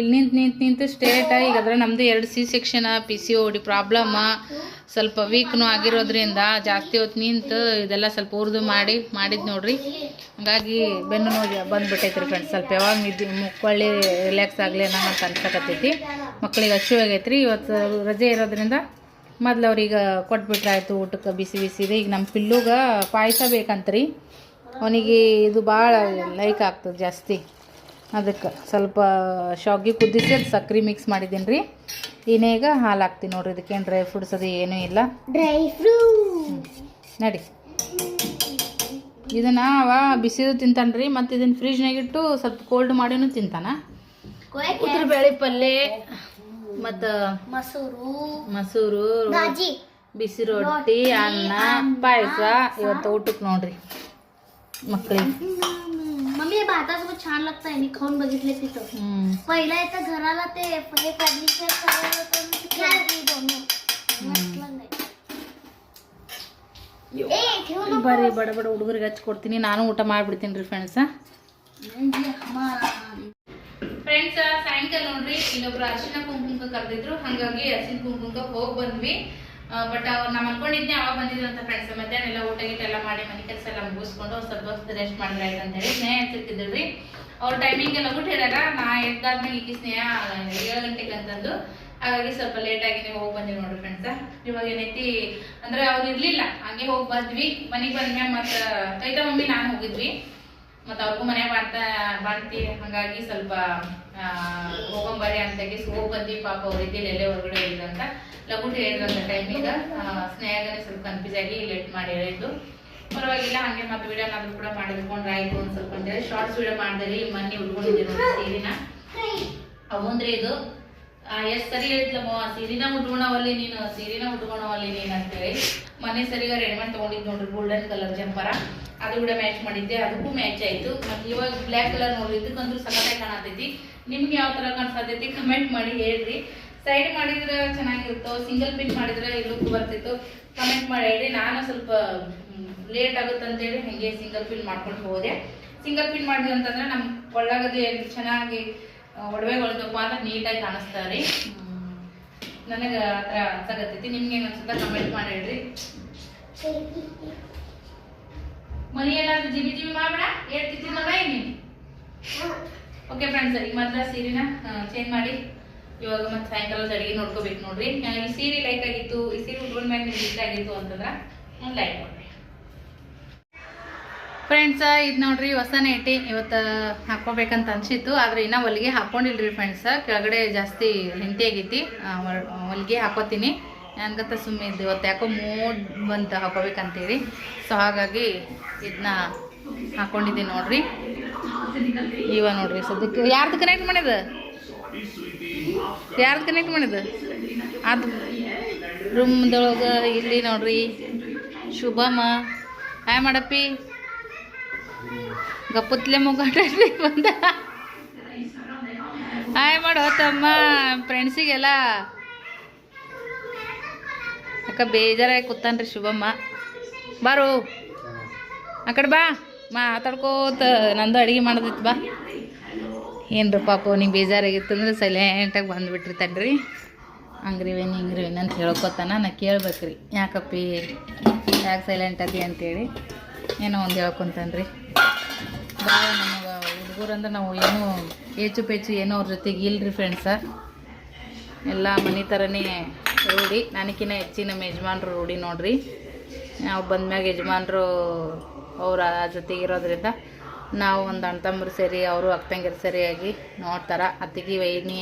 S1: ಇಲ್ಲಿ ನಿಂತು ನಿಂತು ನಿಂತು ಸ್ಟ್ರೇಟ್ ಈಗ ಅದ್ರ ನಮ್ಮದು ಎರಡು C section P C O D problem ಸ್ವಲ್ಪ ವೀಕ್ನು ಆಗಿರೋದ್ರಿಂದ ಜಾಸ್ತಿ ಹೊತ್ತು ನಿಂತು ಇದೆಲ್ಲ ಸ್ವಲ್ಪ ಉರ್ದು ಮಾಡಿ, ಮಾಡಿದ್ ನೋಡ್ರಿ. ಹಂಗಾಗಿ ಬೆನ್ನು ನೋವು ಬಂದ್ಬಿಟ್ಟೈತ್ರಿ ಫ್ರೆಂಡ್ಸ್ ಸ್ವಲ್ಪ ಯಾವಾಗ ನಿದ್ದೆ ಮುಕ್ಕೊಳ್ಳಿ ರಿಲ್ಯಾಕ್ಸ್ ಆಗಲಿ ಅನ್ನೋ ಅಂತ ಅನ್ಸಕತ್ತೈತಿ. ಮಕ್ಳಿಗೆ ಆಗೈತೆ ಆಗೈತ್ರಿ ಇವತ್ತು ರಜೆ ಇರೋದ್ರಿಂದ ಮೊದ್ಲು ಅವ್ರಿಗೆ ಕೊಟ್ಬಿಟ್ರೆ ಆಯಿತು ಊಟಕ್ಕೆ ಬಿಸಿ ಬಿಸಿ ಇದೆ. ಈಗ ನಮ್ಮ ಪಿಲ್ಲುಗೆ ಪಾಯಸ ಬೇಕಂತ್ರಿ. ಅವನಿಗೆ ಇದು ಭಾಳ ಲೈಕ್ ಆಗ್ತದೆ ಜಾಸ್ತಿ. ಅದಕ್ಕೆ ಸ್ವಲ್ಪ ಶಾವ್ಗೆ ಕುದಿಸಿ ಅದು ಸಕ್ರೆ ಮಿಕ್ಸ್ ಮಾಡಿದ್ದೀನಿ ರೀ ಈಗ ಹಾಲು ಹಾಕ್ತೀನಿ ನೋಡ್ರಿ ಇದಕ್ಕೇನು ಡ್ರೈ ಫ್ರೂಟ್ಸ್ ಅದು ಏನೂ ಇಲ್ಲ.
S2: ಡ್ರೈ ಫ್ರೂ
S1: ನಡಿ. ಇದನ್ನು ಅವ ಬಿಸಿದು ತಿಂತಾನೆ ರೀ ಮತ್ತು ಇದನ್ನು ಫ್ರಿಜ್ನಾಗಿಟ್ಟು ಸ್ವಲ್ಪ ಕೋಲ್ಡ್ ಮಾಡಿನೂ ತಿಂತಾನೆ. ಬೇಳೆ ಪಲ್ಯ. ಮತ್ತು
S2: मसूरू
S1: ಮೊಸರು
S2: भाजी
S1: ಬಿಸಿ ರೊಟ್ಟಿ ಅನ್ನ ಪಾಯಸ ಇವತ್ತು ಊಟಕ್ಕೆ ನೋಡ್ರಿ ಮಕ್ಕಳಿಗೆ
S2: मम्मी हे भातासोबत छान लागतंय मी खाऊन बघितले तिथं
S1: ಹ್ಞೂ
S2: पहिला येतं घराला ते हे फर्निचर करायला होतं मी ते केलं दोन्ही. मस्त लागलंय. ए, ठेवू नको.
S1: ಬರ್ರಿ ಬಡ ಬಡ ಹುಡುಗರಿಗೆ ಹಚ್ಚಿ ಕೊಡ್ತೀನಿ ನಾನು ಊಟ ಮಾಡಿಬಿಡ್ತೀನಿ ರೀ ಫ್ರೆಂಡ್ಸ
S2: म्हणजे मा-
S1: ಫ್ರೆಂಡ್ಸ್ ಸಾಯಂಕಾಲ ನೋಡ್ರಿ, ಇಲ್ಲೊಬ್ರು ಅರ್ಶಿನ ಕುಂಕುಮಕ್ಕೆ ಕರೆದಿದ್ರು, ಹಾಗಾಗಿ ಅರ್ಶಿನ ಕುಂಕುಮಕ್ಕೆ ಹೋಗಿ ಬಂದ್ವಿ. ಬಟ್ ಅವ್ರು ನಾವು ಅನ್ಕೊಂಡಿದ್ನೆ ಅವಾಗ ಬಂದಿದ್ರು ಅಂತ ಫ್ರೆಂಡ್ಸ್ ಮಧ್ಯಾಹ್ನ ಎಲ್ಲ ಊಟ ಗೀಟ ಎಲ್ಲ ಮಾಡಿ ಮನೆ ಕೆಲಸ ಎಲ್ಲ ಮುಗಿಸ್ಕೊಂಡು ಸ್ವಲ್ಪ ಹೊತ್ತು ರೆಸ್ಟ್ ಮಾಡಿದ್ರೆ ಆಯ್ತು ಅಂತ ಹೇಳಿ ಸ್ನೇಹ ಅವ್ರ ಟೈಮಿಂಗ್ ಎಲ್ಲ ಊಟ ನಾ ಎದ್ದಾದ್ಮೇಲೆ ಈಗ ಸ್ನೇಹ ಏಳು ಗಂಟೆಗೆ ಅಂತಂದು. ಹಾಗಾಗಿ ಸ್ವಲ್ಪ ಲೇಟ್ ಆಗಿ ಹೋಗಿ ಬಂದಿವಿ ನೋಡ್ರಿ ಫ್ರೆಂಡ್ಸ್ ಇವಾಗ ಏನೈತಿ, ಅಂದ್ರೆ ಅವ್ರು ಇರ್ಲಿಲ್ಲ, ಹಂಗೆ ಹೋಗಿ ಬಂದ್ವಿ. ಮನೆಗೆ ಬಂದ್ಮ್ಯಾಗ ಮತ್ತೆ ಕೈತ ಮಮ್ಮಿ ನಾನು ಹೋಗಿದ್ವಿ. ಮತ್ತು ಅವ್ರಿಗೂ ಮನೆ ಮಾಡ್ತಾ ಬಾರ್ತಿ ಹಾಗಾಗಿ ಸ್ವಲ್ಪ ಹೋಗಂಬರಿ ಅಂತಾಗಿ ಹೋಗಿ ಪಾಪ ಅವ್ರ ಇದ್ದಿಲ್ಲ, ಎಲ್ಲೇ ಹೊರಗಡೆ ಇದ್ರಂತ ಲಘು ಹೇಳಿದ್ರಂತ ಟೈಮಿಗೆ ಸ್ನೇಹಗನೇ ಸ್ವಲ್ಪ ಕನ್ಫ್ಯೂಸ್ ಆಗಿ ಲೇಟ್ ಮಾಡಿ ಹೇಳಿದ್ದು. ಪರವಾಗಿಲ್ಲ, ಹಂಗೆ ಮತ್ತೆ ವಿಡಿಯೋನಾದ್ರೂ ಕೂಡ ಮಾಡಿದ್ಕೊಂಡ್ರೆ ಆಯ್ತು ಒಂದು ಸ್ವಲ್ಪ ಅಂತೇಳಿ ಶಾರ್ಟ್ಸ್ ವಿಡಿಯೋ ಮಾಡಿದ್ರಿ ಮೊನ್ನೆ ಉಟ್ಕೊಂಡಿದ್ದೀನಿ ಸೀರಿನ. ಅವಂದ್ರೆ ಇದು ಎಷ್ಟು ಸರಿ ಹೇಳ್ತಮ್ಮ ಸೀರಿನ ಉಟ್ಕೊಳವಲ್ಲಿ ನೀನು, ಸೀರಿನ ಉಟ್ಕೊಳವಲ್ಲಿ ನೀನು ಅಂತೇಳಿ ಮನೆ ಸರಿಗ ರೆಡಿಮೆಂಟ್ ತೊಗೊಂಡಿದ್ದು ನೋಡ್ರಿ ಗೋಲ್ಡನ್ ಕಲರ್ ಜಂಪರ. ಅದು ಕೂಡ ಮ್ಯಾಚ್ ಮಾಡಿದ್ದೆ, ಅದಕ್ಕೂ ಮ್ಯಾಚ್ ಆಯಿತು. ಮತ್ತು ಇವಾಗ ಬ್ಲ್ಯಾಕ್ ಕಲರ್ ನೋಡಿದ್ದಕ್ಕಂತೂ ಸಖತ್ತಾಗಿ ಕಾಣತೈತಿ. ನಿಮ್ಗೆ ಯಾವ ಥರ ಕಾಣಿಸ್ತೈತಿ ಕಮೆಂಟ್ ಮಾಡಿ, ಹೇಳ್ರಿ. ಸೈಡ್ ಮಾಡಿದ್ರೆ ಚೆನ್ನಾಗಿರುತ್ತೋ ಸಿಂಗಲ್ ಪಿನ್ ಮಾಡಿದ್ರೆ ಲುಕ್ ಬರ್ತಿತ್ತು ಕಮೆಂಟ್ ಮಾಡಿ, ಹೇಳ್ರಿ. ನಾನು ಸ್ವಲ್ಪ ಲೇಟ್ ಆಗುತ್ತೆ ಅಂತೇಳಿ ಹಂಗೆ ಸಿಂಗಲ್ ಪಿನ್ ಮಾಡ್ಕೊಂಡು ಹೋದೆ. ಸಿಂಗಲ್ ಪಿನ್ ಮಾಡಿದ್ವಿ ಅಂತಂದ್ರೆ ನಮ್ಮ ಕೊಳ್ಳಾಗದು ಚೆನ್ನಾಗಿ ಒಡವೆಗೊಳ್ದಪ್ಪ ಅಂದ್ರೆ ನೀಟಾಗಿ ಕಾಣಿಸ್ತಾ ರೀ. ನನಗೆ ಆ ಥರ ಅನ್ಸಕತ್ತೈತಿ. ನಿಮ್ಗೆ ಏನು ಅನ್ಸುತ್ತೆ ಕಮೆಂಟ್ ಮಾಡಿ, ಹೇಳ್ರಿ. ಮನಿ ಜಿಮಿ ಜಿಬಿ ಜಿಬಿ ಮಾಡ್ಬೇಡ ಹೇಳ್ತಿದ್ದೀನಿ ನೋಡ ನೀನು ಓಕೆ ಫ್ರೆಂಡ್ಸ್ ಈಗ ಮಾತ್ರ ಸೀರೆನ ಚೇಂಜ್ ಮಾಡಿ. ಇವಾಗ ಮತ್ತೆ ಸಾಯಂಕಾಲದ ಅಡಿಗೆ ನೋಡ್ಕೋಬೇಕು ನೋಡ್ರಿ. ಈ ಸೀರೆ ಲೈಕ್ ಆಗಿತ್ತು, ಈ ಸೀರೆ ಉಟ್ಕೊಂಡ್ ಮ್ಯಾಗ ನಿಮ್ಗೆ ಇಷ್ಟ ಆಗಿತ್ತು ಅಂತಂದ್ರೆ ಒಂದು ಲೈಕ್ ಫ್ರೆಂಡ್ಸ್ ಇದು ನೋಡ್ರಿ ಹೊಸ ನೈಟಿ ಇವತ್ತು ಹಾಕೋಬೇಕಂತ ಅನ್ಸಿತ್ತು. ಆದ್ರೆ ಇನ್ನೂ ಹೊಲಿಗೆ ಹಾಕ್ಕೊಂಡಿಲ್ರಿ ಫ್ರೆಂಡ್ಸ್ ಕೆಳಗಡೆ ಜಾಸ್ತಿ ಹೆಂಟಿ ಆಗೈತಿ. ಹೊಲಿಗೆ ಹಾಕೋತೀನಿ. ನನ್ಗತ್ತ ಸುಮ್ಮನೆ ಇದ್ದು ಇವತ್ತು ಯಾಕೋ ಮೂಡ್ ಬಂತು ಹಾಕೋಬೇಕಂತೇಳಿ ಸೊ ಹಾಗಾಗಿ ಇದನ್ನ ಹಾಕೊಂಡಿದ್ದೀನಿ ನೋಡ್ರಿ. ಇವ ನೋಡ್ರಿ, ಸದ್ಯಕ್ಕೆ ಯಾರ್ದು ಕನೆಕ್ಟ್ ಮಾಡಿದ ಯಾರ್ದು ಕನೆಕ್ಟ್ ಮಾಡಿದ್ದು? ಅದು ರೂಮ್ದೊಳಗೆ ಇಲ್ಲಿ ನೋಡ್ರಿ. ಶುಭಮ್ಮ. ಹಾಯ್ ಮಾಡಪ್ಪಿ. ಗಪ್ಪತ್ಲೆ ಮುಗಾಡ್ರಿ ಬಂದ. ಹಾಯ್ ಮಾಡೋ, ತಮ್ಮ. ಫ್ರೆಂಡ್ಸಿಗೆಲ್ಲ ಅಕ್ಕ ಬೇಜಾರಾಗಿ ಕೂತಾನ್ರಿ ಶುಭಮ್ಮ. ಬಾರು. ಆ ಕಡೆ ಬಾ. ಮಾತಾಡ್ಕೋತ ನಂದು ಅಡುಗೆ ಮಾಡೋದಿತ್ತು ಬಾ. ಏನ್ರಿ ಪಾಪ, ನೀವು ಬೇಜಾರಾಗಿತ್ತು ಅಂದ್ರೆ ಸೈಲೆಂಟಾಗಿ ಬಂದುಬಿಟ್ರಿ ತಡ್ರಿ ಹಂಗ್ರಿವೇನ್ ಹಿಂಗ್ರಿವೇನ್ ಅಂತ ಹೇಳ್ಕೊತಾನ. ನಾ ಕೇಳ್ಬೇಕ್ರಿ. ಯಾಕಪ್ಪಿ? ಯಾಕೆ ಸೈಲೆಂಟ್ ಅದಿ ಅಂತೇಳಿ. ಏನೋ ಒಂದು ಹೇಳ್ಕೊತಾನ್ರಿ. ಬಾ ನಮಗೆ ಹುಡುಗರು ಅಂದ್ರೆ ನಾವು ಏನೂ ಹೆಚ್ಚು ಪೇಚು ಏನೋ ಅವ್ರ ಜೊತೆಗೆ ಇಲ್ರಿ ಫ್ರೆಂಡ್ಸ ಎಲ್ಲ ಮನೆ ಥರನೇ ರೂಢಿ. ನನಗಿನ್ನ ಹೆಚ್ಚಿನ ಯಜಮಾನರು ಯಜಮಾನ್ರು ರೂಢಿ ನೋಡ್ರಿ. ನಾವು ಬಂದ್ಮ್ಯಾಗ ಯಜಮಾನ್ರು ಅವ್ರ ಜೊತೆಗೆ ಇರೋದ್ರಿಂದ ನಾವು ಒಂದು ಅಣ್ಣ ತಮ್ಮರು ಸೇರಿ, ಅವರು ಅಕ್ಕಂಗಿರು ಸರಿಯಾಗಿ ನೋಡ್ತಾರೆ. ಅತ್ತಿಗೆ, ವೈನಿ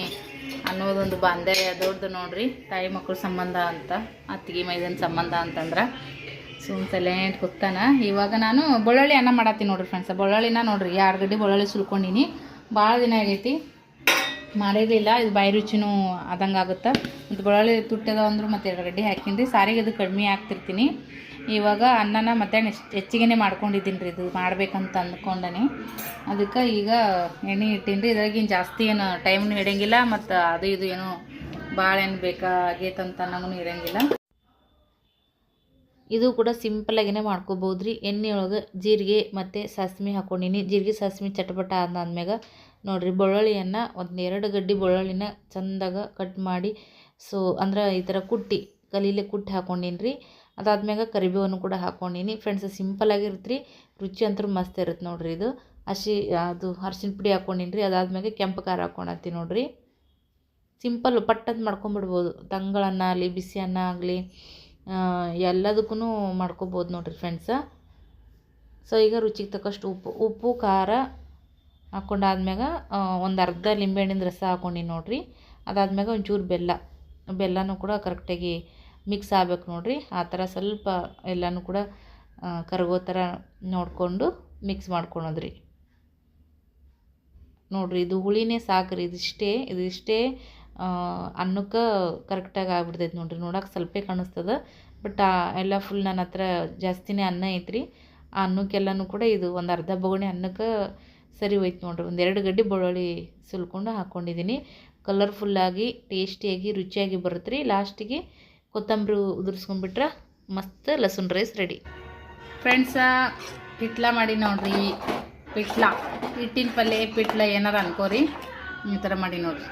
S1: ಅನ್ನೋದೊಂದು ಬಾಂಧವ್ಯ ದೊಡ್ಡದು ನೋಡ್ರಿ. ತಾಯಿ ಮಕ್ಕಳ ಸಂಬಂಧ ಅಂತ, ಅತ್ತಿಗೆ ಮೈದನ ಸಂಬಂಧ ಅಂತಂದ್ರೆ ಸುಮ್ ಸೈಲೆಂಟ್ ಕೂತಾನ ಇವಾಗ ನಾನು ಬೆಳ್ಳುಳ್ಳಿ ಅನ್ನ ಮಾಡತ್ತೀನಿ ನೋಡ್ರಿ ಫ್ರೆಂಡ್ಸ್ ಬೆಳ್ಳುಳ್ಳಿನ ನೋಡ್ರಿ ಎರಡು ಗಡ್ಡೆ ಬೆಳ್ಳುಳ್ಳಿ ಸುಲ್ಕೊಂಡಿನಿ. ಭಾಳ ದಿನ ಆಗೈತಿ. ಮಾಡಿರಲಿಲ್ಲ ಇದು ಬಾಯಿ ರುಚಿನೂ ಆದಂಗೆ ಆಗುತ್ತೆ? ಮತ್ತು ಬೆಳ್ಳುಳ್ಳಿ ತುಟ್ಟದ ಅಂದರೂ ಮತ್ತೆ ಎರಡು ಗಡ್ಡೆ ಹಾಕಿನ್ರಿ ಸಾರಿಗೆ ಅದು ಕಡಿಮೆ ಹಾಕ್ತಿರ್ತೀನಿ ಇವಾಗ ಅನ್ನನ ಮತ್ತೆ ಹೆಚ್ಚಿಗೆನೆ ಹೆಚ್ಚಿಗೆ ಮಾಡ್ಕೊಂಡಿದ್ದೀನಿ ರೀ ಇದು ಮಾಡ್ಬೇಕಂತ ಅಂದ್ಕೊಂಡನಿ. ಅದಕ್ಕೆ ಈಗ ಎಣ್ಣೆ ಇಟ್ಟೀನಿ ರೀ. ಇದ್ರಾಗಿನ ಜಾಸ್ತಿ ಏನು ಟೈಮ್ನು ಹಿಡಿಯಂಗಿಲ್ಲ ಮತ್ತು ಅದು ಇದು ಏನು ಭಾಳ ಏನು ಬೇಕಾಗೈತಂತ ನಮಗೂ ಇರಂಗಿಲ್ಲ ಇದು ಕೂಡ ಸಿಂಪಲಾಗಿನೇ ಮಾಡ್ಕೋಬೋದು ರೀ. ಎಣ್ಣೆ ಒಳಗೆ ಜೀರಿಗೆ ಮತ್ತು ಸಾಸ್ಮಿ ಹಾಕ್ಕೊಂಡಿನಿ ಜೀರಿಗೆ, ಸಾಸ್ಮಿ ಚಟಪಟ ಆದ್ಮೇಗ ನೋಡಿರಿ ಬೆಳ್ಳುಳ್ಳಿಯನ್ನು ಒಂದು ಎರಡು ಗಡ್ಡಿ ಬೆಳ್ಳುಳ್ಳಿನ ಚಂದಾಗ ಕಟ್ ಮಾಡಿ ಸೊ ಅಂದ್ರೆ ಈ ಥರ ಕುಟ್ಟಿ, ಕಲೀಲೆ ಕುಟ್ಟಿ ಹಾಕ್ಕೊಂಡೀನಿ ರೀ ಅದಾದ್ಮ್ಯಾಗ ಕರಿಬೇವನ್ನು ಕೂಡ ಹಾಕ್ಕೊಂಡೀನಿ ಫ್ರೆಂಡ್ಸ್ ಸಿಂಪಲ್ ಆಗಿರುತ್ತೆ ರೀ ರುಚಿ ಅಂತೂ ಮಸ್ತ್ ಇರುತ್ತೆ ನೋಡಿರಿ ಇದು. ಹಸಿ, ಅದು ಅರ್ಶಿನ ಪುಡಿ ಹಾಕ್ಕೊಂಡೀನಿ ರೀ ಅದಾದ್ಮ್ಯಾಗ ಕೆಂಪು ಖಾರ ಹಾಕ್ಕೊಂಡತ್ತಿ ನೋಡಿರಿ. ಸಿಂಪಲ್ ಪಟ್ಟದ್ದು ಮಾಡ್ಕೊಂಬಿಡ್ಬೋದು. ತಂಗಳನ್ನ ಆಗಲಿ ಬಿಸಿ ಅನ್ನ ಆಗಲಿ ಎಲ್ಲದಕ್ಕೂ ಮಾಡ್ಕೊಬೋದು ನೋಡಿರಿ ಫ್ರೆಂಡ್ಸ ಸೊ ಈಗ ರುಚಿಗೆ ತಕ್ಕಷ್ಟು ಉಪ್ಪು ಉಪ್ಪು, ಖಾರ ಹಾಕ್ಕೊಂಡಾದ್ಮ್ಯಾಗ ಒಂದು ಅರ್ಧ ಲಿಂಬೆಹಣ್ಣಿನ ರಸ ಹಾಕ್ಕೊಂಡಿನಿ ನೋಡಿರಿ. ಅದಾದ್ಮ್ಯಾಗ ಒಂಚೂರು ಬೆಲ್ಲ. ಬೆಲ್ಲನೂ ಕೂಡ ಕರೆಕ್ಟಾಗಿ ಮಿಕ್ಸ್ ಆಗ್ಬೇಕು ನೋಡಿರಿ. ಆ ಥರ ಸ್ವಲ್ಪ ಎಲ್ಲನೂ ಕೂಡ ಕರಗೋ ಥರ ನೋಡಿಕೊಂಡು ಮಿಕ್ಸ್ ಮಾಡ್ಕೊಳೋದ್ರಿ. ನೋಡಿರಿ, ಇದು ಹುಳಿನೇ ಸಾಕ್ರಿ. ಇದಿಷ್ಟೇ ಇದಿಷ್ಟೇ ಅನ್ನಕ್ಕೆ ಕರೆಕ್ಟಾಗಿ ಆಗ್ಬಿಡ್ತೈತೆ ನೋಡಿರಿ. ನೋಡೋಕೆ ಸ್ವಲ್ಪ ಕಾಣಿಸ್ತದೆ. ಬಟ್, ಆ, ಎಲ್ಲ ಫುಲ್ ನನ್ನ ಹತ್ರ ಜಾಸ್ತಿನೇ ಅನ್ನ ಐತ್ರಿ. ಆ ಅನ್ನಕ್ಕೆಲ್ಲನೂ ಕೂಡ ಇದು ಒಂದು ಅರ್ಧ ಬೊಗಣೆ ಅನ್ನಕ್ಕೆ ಸರಿ ಹೋಯ್ತು ನೋಡ್ರಿ. ಒಂದು ಎರಡು ಗಡ್ಡೆ ಬೆಳ್ಳುಳ್ಳಿ ಸುಲ್ಕೊಂಡು ಹಾಕ್ಕೊಂಡಿದ್ದೀನಿ ಕಲರ್ಫುಲ್ಲಾಗಿ ಟೇಸ್ಟಿಯಾಗಿ ರುಚಿಯಾಗಿ ಬರುತ್ತೆ ರೀ. ಲಾಸ್ಟಿಗೆ ಕೊತ್ತಂಬರಿ ಉದುರಿಸ್ಕೊಂಡ್ಬಿಟ್ರೆ ಮಸ್ತ್ ಲಸೂನ್ ರೈಸ್ ರೆಡಿ ಫ್ರೆಂಡ್ಸ ಪಿಟ್ಲ ಮಾಡಿ ನೋಡ್ರಿ. ಪಿಟ್ಲ, ಹಿಟ್ಟಿನ ಪಲ್ಯ, ಪಿಟ್ಲ ಏನಾರು ಅನ್ಕೋರಿ. ಈ ಥರ ಮಾಡಿ ನೋಡ್ರಿ.